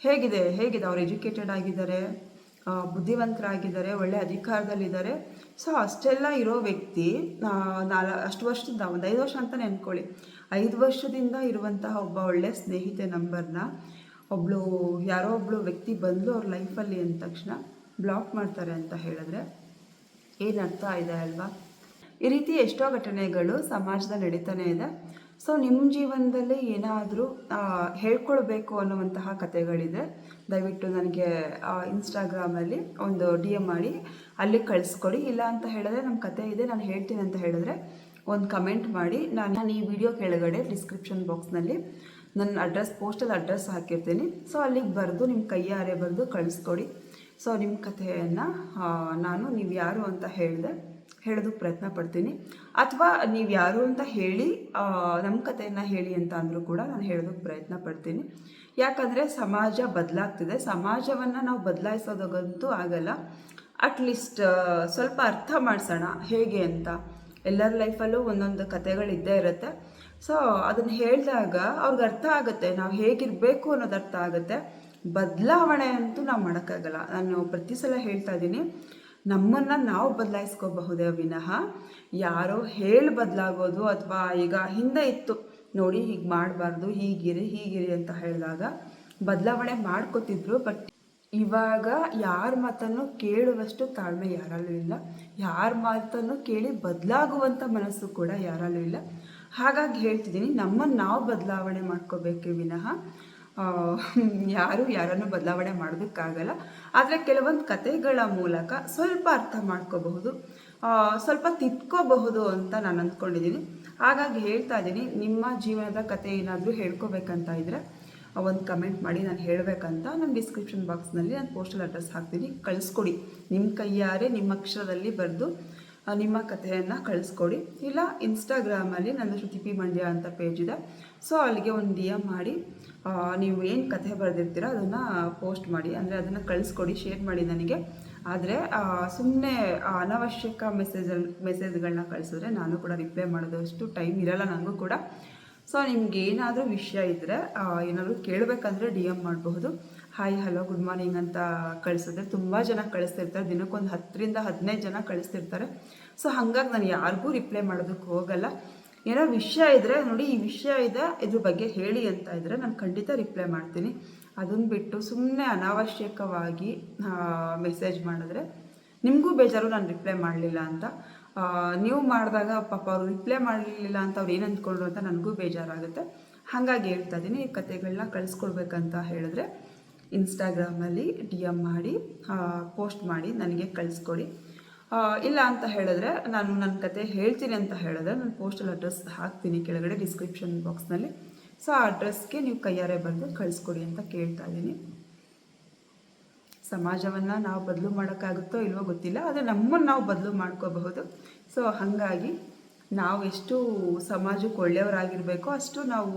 ಹೇಗಿದೆ ಹೇಗಿದೆ? ಅವ್ರು ಎಜುಕೇಟೆಡ್ ಆಗಿದ್ದಾರೆ ಬುದ್ಧಿವಂತರಾಗಿದ್ದಾರೆ, ಒಳ್ಳೆ ಅಧಿಕಾರದಲ್ಲಿದ್ದಾರೆ. ಸೊ ಅಷ್ಟೆಲ್ಲ ಇರೋ ವ್ಯಕ್ತಿ ನಾಲ್, ಅಷ್ಟು ವರ್ಷದಿಂದ, ಒಂದು ಐದು ವರ್ಷ ಅಂತ ನೆನ್ಕೊಳ್ಳಿ ಐದು ವರ್ಷದಿಂದ ಇರುವಂತಹ ಒಬ್ಬ ಒಳ್ಳೆ ಸ್ನೇಹಿತೆ ನಂಬರ್ನ ಒಬ್ಬಳು ಯಾರೋ ಒಬ್ಬಳು ವ್ಯಕ್ತಿ ಬಂದು ಅವ್ರ ಲೈಫಲ್ಲಿ ಅಂದ ತಕ್ಷಣ ಬ್ಲಾಕ್ ಮಾಡ್ತಾರೆ ಅಂತ ಹೇಳಿದ್ರೆ ಏನು ಅರ್ಥ ಇದೆ ಅಲ್ವಾ? ಈ ರೀತಿ ಎಷ್ಟೋ ಘಟನೆಗಳು ಸಮಾಜದಲ್ಲಿ ನಡೀತಾನೆ ಇದೆ. ಸೊ ನಿಮ್ಮ ಜೀವನದಲ್ಲಿ ಏನಾದರೂ ಹೇಳ್ಕೊಳ್ಬೇಕು ಅನ್ನುವಂತಹ ಕಥೆಗಳಿದೆ. ದಯವಿಟ್ಟು ನನಗೆ ಇನ್ಸ್ಟಾಗ್ರಾಮಲ್ಲಿ ಒಂದು ಡಿ ಎಂ ಮಾಡಿ, ಅಲ್ಲಿ ಕಳಿಸ್ಕೊಡಿ. ಇಲ್ಲ ಅಂತ ಹೇಳಿದ್ರೆ ನಮ್ಮ ಕತೆ ಇದೆ, ನಾನು ಹೇಳ್ತೀನಿ ಅಂತ ಹೇಳಿದ್ರೆ ಒಂದು ಕಮೆಂಟ್ ಮಾಡಿ. ನಾನು ನಾನು ಈ ವಿಡಿಯೋ ಕೆಳಗಡೆ ಡಿಸ್ಕ್ರಿಪ್ಷನ್ ಬಾಕ್ಸ್ನಲ್ಲಿ ನನ್ನ ಅಡ್ರೆಸ್ ಪೋಸ್ಟಲ್ ಅಡ್ರೆಸ್ ಹಾಕಿರ್ತೀನಿ. ಸೊ ಅಲ್ಲಿಗೆ ಬರೆದು ನಿಮ್ಮ ಕೈಯಾರೆ ಬರೆದು ಕಳಿಸ್ಕೊಡಿ. ಸೊ ನಿಮ್ಮ ಕಥೆಯನ್ನು ನಾನು ನೀವು ಯಾರು ಅಂತ ಹೇಳಿದೆ ಹೇಳೋದಕ್ಕೆ ಪ್ರಯತ್ನ ಪಡ್ತೀನಿ. ಅಥವಾ ನೀವು ಯಾರು ಅಂತ ಹೇಳಿ ನಮ್ಮ ಕಥೆಯನ್ನು ಹೇಳಿ ಅಂತ ಅಂದರೂ ಕೂಡ ನಾನು ಹೇಳೋದಕ್ಕೆ ಪ್ರಯತ್ನ ಪಡ್ತೀನಿ. ಯಾಕಂದರೆ ಸಮಾಜ ಬದಲಾಗ್ತಿದೆ. ಸಮಾಜವನ್ನು ನಾವು ಬದಲಾಯಿಸೋದಾಗಂತೂ ಆಗಲ್ಲ. ಅಟ್ಲೀಸ್ಟ್ ಸ್ವಲ್ಪ ಅರ್ಥ ಮಾಡಿಸೋಣ. ಹೇಗೆ ಅಂತ. ಎಲ್ಲರ ಲೈಫಲ್ಲೂ ಒಂದೊಂದು ಕಥೆಗಳಿದ್ದೇ ಇರುತ್ತೆ. ಸೊ ಅದನ್ನು ಹೇಳಿದಾಗ ಅವ್ರಿಗೆ ಅರ್ಥ ಆಗುತ್ತೆ, ನಾವು ಹೇಗಿರಬೇಕು ಅನ್ನೋದು ಅರ್ಥ ಆಗುತ್ತೆ. ಬದಲಾವಣೆ ಅಂತೂ ನಾವು ಮಾಡೋಕ್ಕಾಗಲ್ಲ. ನಾನು ಪ್ರತಿ ಸಲ ಹೇಳ್ತಾ ಇದ್ದೀನಿ, ನಮ್ಮನ್ನು ನಾವು ಬದಲಾಯಿಸ್ಕೋಬಹುದೇ ವಿನಃ. ಯಾರೋ ಹೇಳಿ ಬದಲಾಗೋದು ಅಥವಾ ಈಗ ಹಿಂದೆ ಇತ್ತು, ನೋಡಿ ಹೀಗೆ ಮಾಡಬಾರ್ದು, ಹೀಗಿರಿ ಹೀಗಿರಿ ಅಂತ ಹೇಳಿದಾಗ ಬದಲಾವಣೆ ಮಾಡ್ಕೋತಿದ್ರು ಬಟ್ ಇವಾಗ ಯಾರ ಮಾತನ್ನು ಕೇಳುವಷ್ಟು ತಾಳ್ಮೆ ಯಾರಲ್ಲೂ ಇಲ್ಲ. ಯಾರ ಮಾತನ್ನು ಕೇಳಿ ಬದಲಾಗುವಂಥ ಮನಸ್ಸು ಕೂಡ ಯಾರಲ್ಲೂ ಇಲ್ಲ. ಹಾಗಾಗಿ ಹೇಳ್ತಿದ್ದೀನಿ ನಮ್ಮನ್ನು ನಾವು ಬದಲಾವಣೆ ಮಾಡ್ಕೋಬೇಕು ವಿನಃ. ಯಾರು ಯಾರನ್ನು ಬದಲಾವಣೆ ಮಾಡೋದಕ್ಕಾಗಲ್ಲ. ಆದರೆ ಕೆಲವೊಂದು ಕತೆಗಳ ಮೂಲಕ ಸ್ವಲ್ಪ ಅರ್ಥ ಮಾಡ್ಕೋಬಹುದು ಸ್ವಲ್ಪ ತಿದ್ಕೋಬಹುದು ಅಂತ ನಾನು ಅಂದ್ಕೊಂಡಿದ್ದೀನಿ. ಹಾಗಾಗಿ ಹೇಳ್ತಾ ಇದ್ದೀನಿ, ನಿಮ್ಮ ಜೀವನದ ಕತೆ ಏನಾದರೂ ಹೇಳ್ಕೋಬೇಕಂತ ಇದ್ದರೆ ಒಂದು ಕಮೆಂಟ್ ಮಾಡಿ ನಾನು ಹೇಳಬೇಕಂತ ನಾನು ಡಿಸ್ಕ್ರಿಪ್ಷನ್ ಬಾಕ್ಸ್ನಲ್ಲಿ ನಾನು ಪೋಸ್ಟಲ್ ಅಡ್ರೆಸ್ ಹಾಕ್ತೀನಿ. ಕಳಿಸ್ಕೊಡಿ. ನಿಮ್ಮ ಕೈಯಾರೆ ನಿಮ್ಮ ಅಕ್ಷರದಲ್ಲಿ ಬರೆದು ನಿಮ್ಮ ಕಥೆಯನ್ನು ಕಳಿಸ್ಕೊಡಿ. ಇಲ್ಲ ಇನ್ಸ್ಟಾಗ್ರಾಮಲ್ಲಿ ನನ್ನ ಶ್ರುತಿ ಪಿ ಮಂಡ್ಯ ಅಂತ ಪೇಜ್ ಇದೆ. ಸೊ ಅಲ್ಲಿಗೆ ಒಂದು ಡಿ ಎಂ ಮಾಡಿ ನೀವು ಏನು ಕಥೆ ಬರೆದಿರ್ತೀರ ಅದನ್ನು ಪೋಸ್ಟ್ ಮಾಡಿ. ಅಂದರೆ ಅದನ್ನು ಕಳಿಸ್ಕೊಡಿ ಶೇರ್ ಮಾಡಿ ನನಗೆ. ಆದರೆ ಸುಮ್ಮನೆ ಅನಾವಶ್ಯಕ ಮೆಸೇಜಲ್ಲಿ ಮೆಸೇಜ್ಗಳನ್ನ ಕಳಿಸಿದ್ರೆ ನಾನು ಕೂಡ ರಿಪ್ಲೈ ಮಾಡೋದಷ್ಟು ಟೈಮ್ ಇರಲ್ಲ ನನಗೂ ಕೂಡ. ಸೊ ನಿಮ್ಗೆ ಏನಾದರೂ ವಿಷಯ ಇದ್ದರೆ ಏನಾದರೂ ಕೇಳಬೇಕಂದ್ರೆ ಡಿ ಎಂ ಮಾಡಬಹುದು. ಹಾಯ್ ಹಲೋ ಗುಡ್ ಮಾರ್ನಿಂಗ್ ಅಂತ ಕಳಿಸಿದ್ರೆ ತುಂಬ ಜನ ಕಳಿಸ್ತಿರ್ತಾರೆ. ದಿನಕ್ಕೊಂದು ಹತ್ತರಿಂದ ಹದಿನೈದು ಜನ ಕಳಿಸ್ತಿರ್ತಾರೆ. ಸೊ ಹಾಗಾಗಿ ನಾನು ಯಾರಿಗೂ ರಿಪ್ಲೈ ಮಾಡೋದಕ್ಕೆ ಹೋಗಲ್ಲ. ಏನೋ ವಿಷಯ ಇದ್ದರೆ ನೋಡಿ, ಈ ವಿಷಯ ಇದೆ, ಇದ್ರ ಬಗ್ಗೆ ಹೇಳಿ ಅಂತ ಇದ್ದರೆ ನಾನು ಖಂಡಿತ ರಿಪ್ಲೈ ಮಾಡ್ತೀನಿ. ಅದನ್ನು ಬಿಟ್ಟು ಸುಮ್ಮನೆ ಅನಾವಶ್ಯಕವಾಗಿ ಮೆಸೇಜ್ ಮಾಡಿದ್ರೆ ನಿಮಗೂ ಬೇಜಾರು, ನಾನು ರಿಪ್ಲೈ ಮಾಡಲಿಲ್ಲ ಅಂತ. ನೀವು ಮಾಡಿದಾಗ ಪಾಪ ಅವರು ರಿಪ್ಲೈ ಮಾಡಲಿಲ್ಲ ಅಂತ ಅವ್ರು ಏನು ಅಂದ್ಕೊಂಡ್ರು ಅಂತ ನನಗೂ ಬೇಜಾರಾಗುತ್ತೆ. ಹಾಗಾಗಿ ಹೇಳ್ತಾ ಇದ್ದೀನಿ, ಈ ಕತೆಗಳನ್ನ ಕಳಿಸ್ಕೊಡ್ಬೇಕಂತ ಹೇಳಿದ್ರೆ ಇನ್ಸ್ಟಾಗ್ರಾಮಲ್ಲಿ ಡಿ ಎಂ ಮಾಡಿ ಪೋಸ್ಟ್ ಮಾಡಿ, ನನಗೆ ಕಳಿಸ್ಕೊಡಿ. ಇಲ್ಲ ಅಂತ ಹೇಳಿದ್ರೆ ನಾನು ನನ್ನ ಕತೆ ಹೇಳ್ತೀನಿ ಅಂತ ಹೇಳಿದ್ರೆ ನಾನು ಪೋಸ್ಟಲ್ ಅಡ್ರೆಸ್ ಹಾಕ್ತೀನಿ ಕೆಳಗಡೆ ಡಿಸ್ಕ್ರಿಪ್ಷನ್ ಬಾಕ್ಸ್ನಲ್ಲಿ ಸೊ ಆ ಅಡ್ರೆಸ್ಗೆ ನೀವು ಕೈಯಾರೆ ಬಂದು ಕಳಿಸ್ಕೊಡಿ ಅಂತ ಕೇಳ್ತಾ ಇದ್ದೀನಿ. ಸಮಾಜವನ್ನು ನಾವು ಬದಲು ಮಾಡೋಕ್ಕಾಗುತ್ತೋ ಇಲ್ವೋ ಗೊತ್ತಿಲ್ಲ, ಆದರೆ ನಮ್ಮನ್ನು ನಾವು ಬದಲು ಮಾಡ್ಕೋಬಹುದು. ಸೊ ಹಾಗಾಗಿ ನಾವು ಎಷ್ಟು ಸಮಾಜಕ್ಕೆ ಒಳ್ಳೆಯವರಾಗಿರಬೇಕೋ ಅಷ್ಟು ನಾವು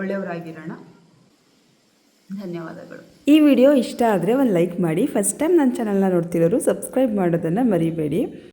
ಒಳ್ಳೆಯವರಾಗಿರೋಣ. ಧನ್ಯವಾದಗಳು. ಈ ವಿಡಿಯೋ ಇಷ್ಟ ಆದರೆ ಒಂದು ಲೈಕ್ ಮಾಡಿ. ಫಸ್ಟ್ ಟೈಮ್ ನನ್ನ ಚಾನಲ್ನ ನೋಡ್ತಿರೋರು ಸಬ್ಸ್ಕ್ರೈಬ್ ಮಾಡೋದನ್ನು ಮರಿಬೇಡಿ.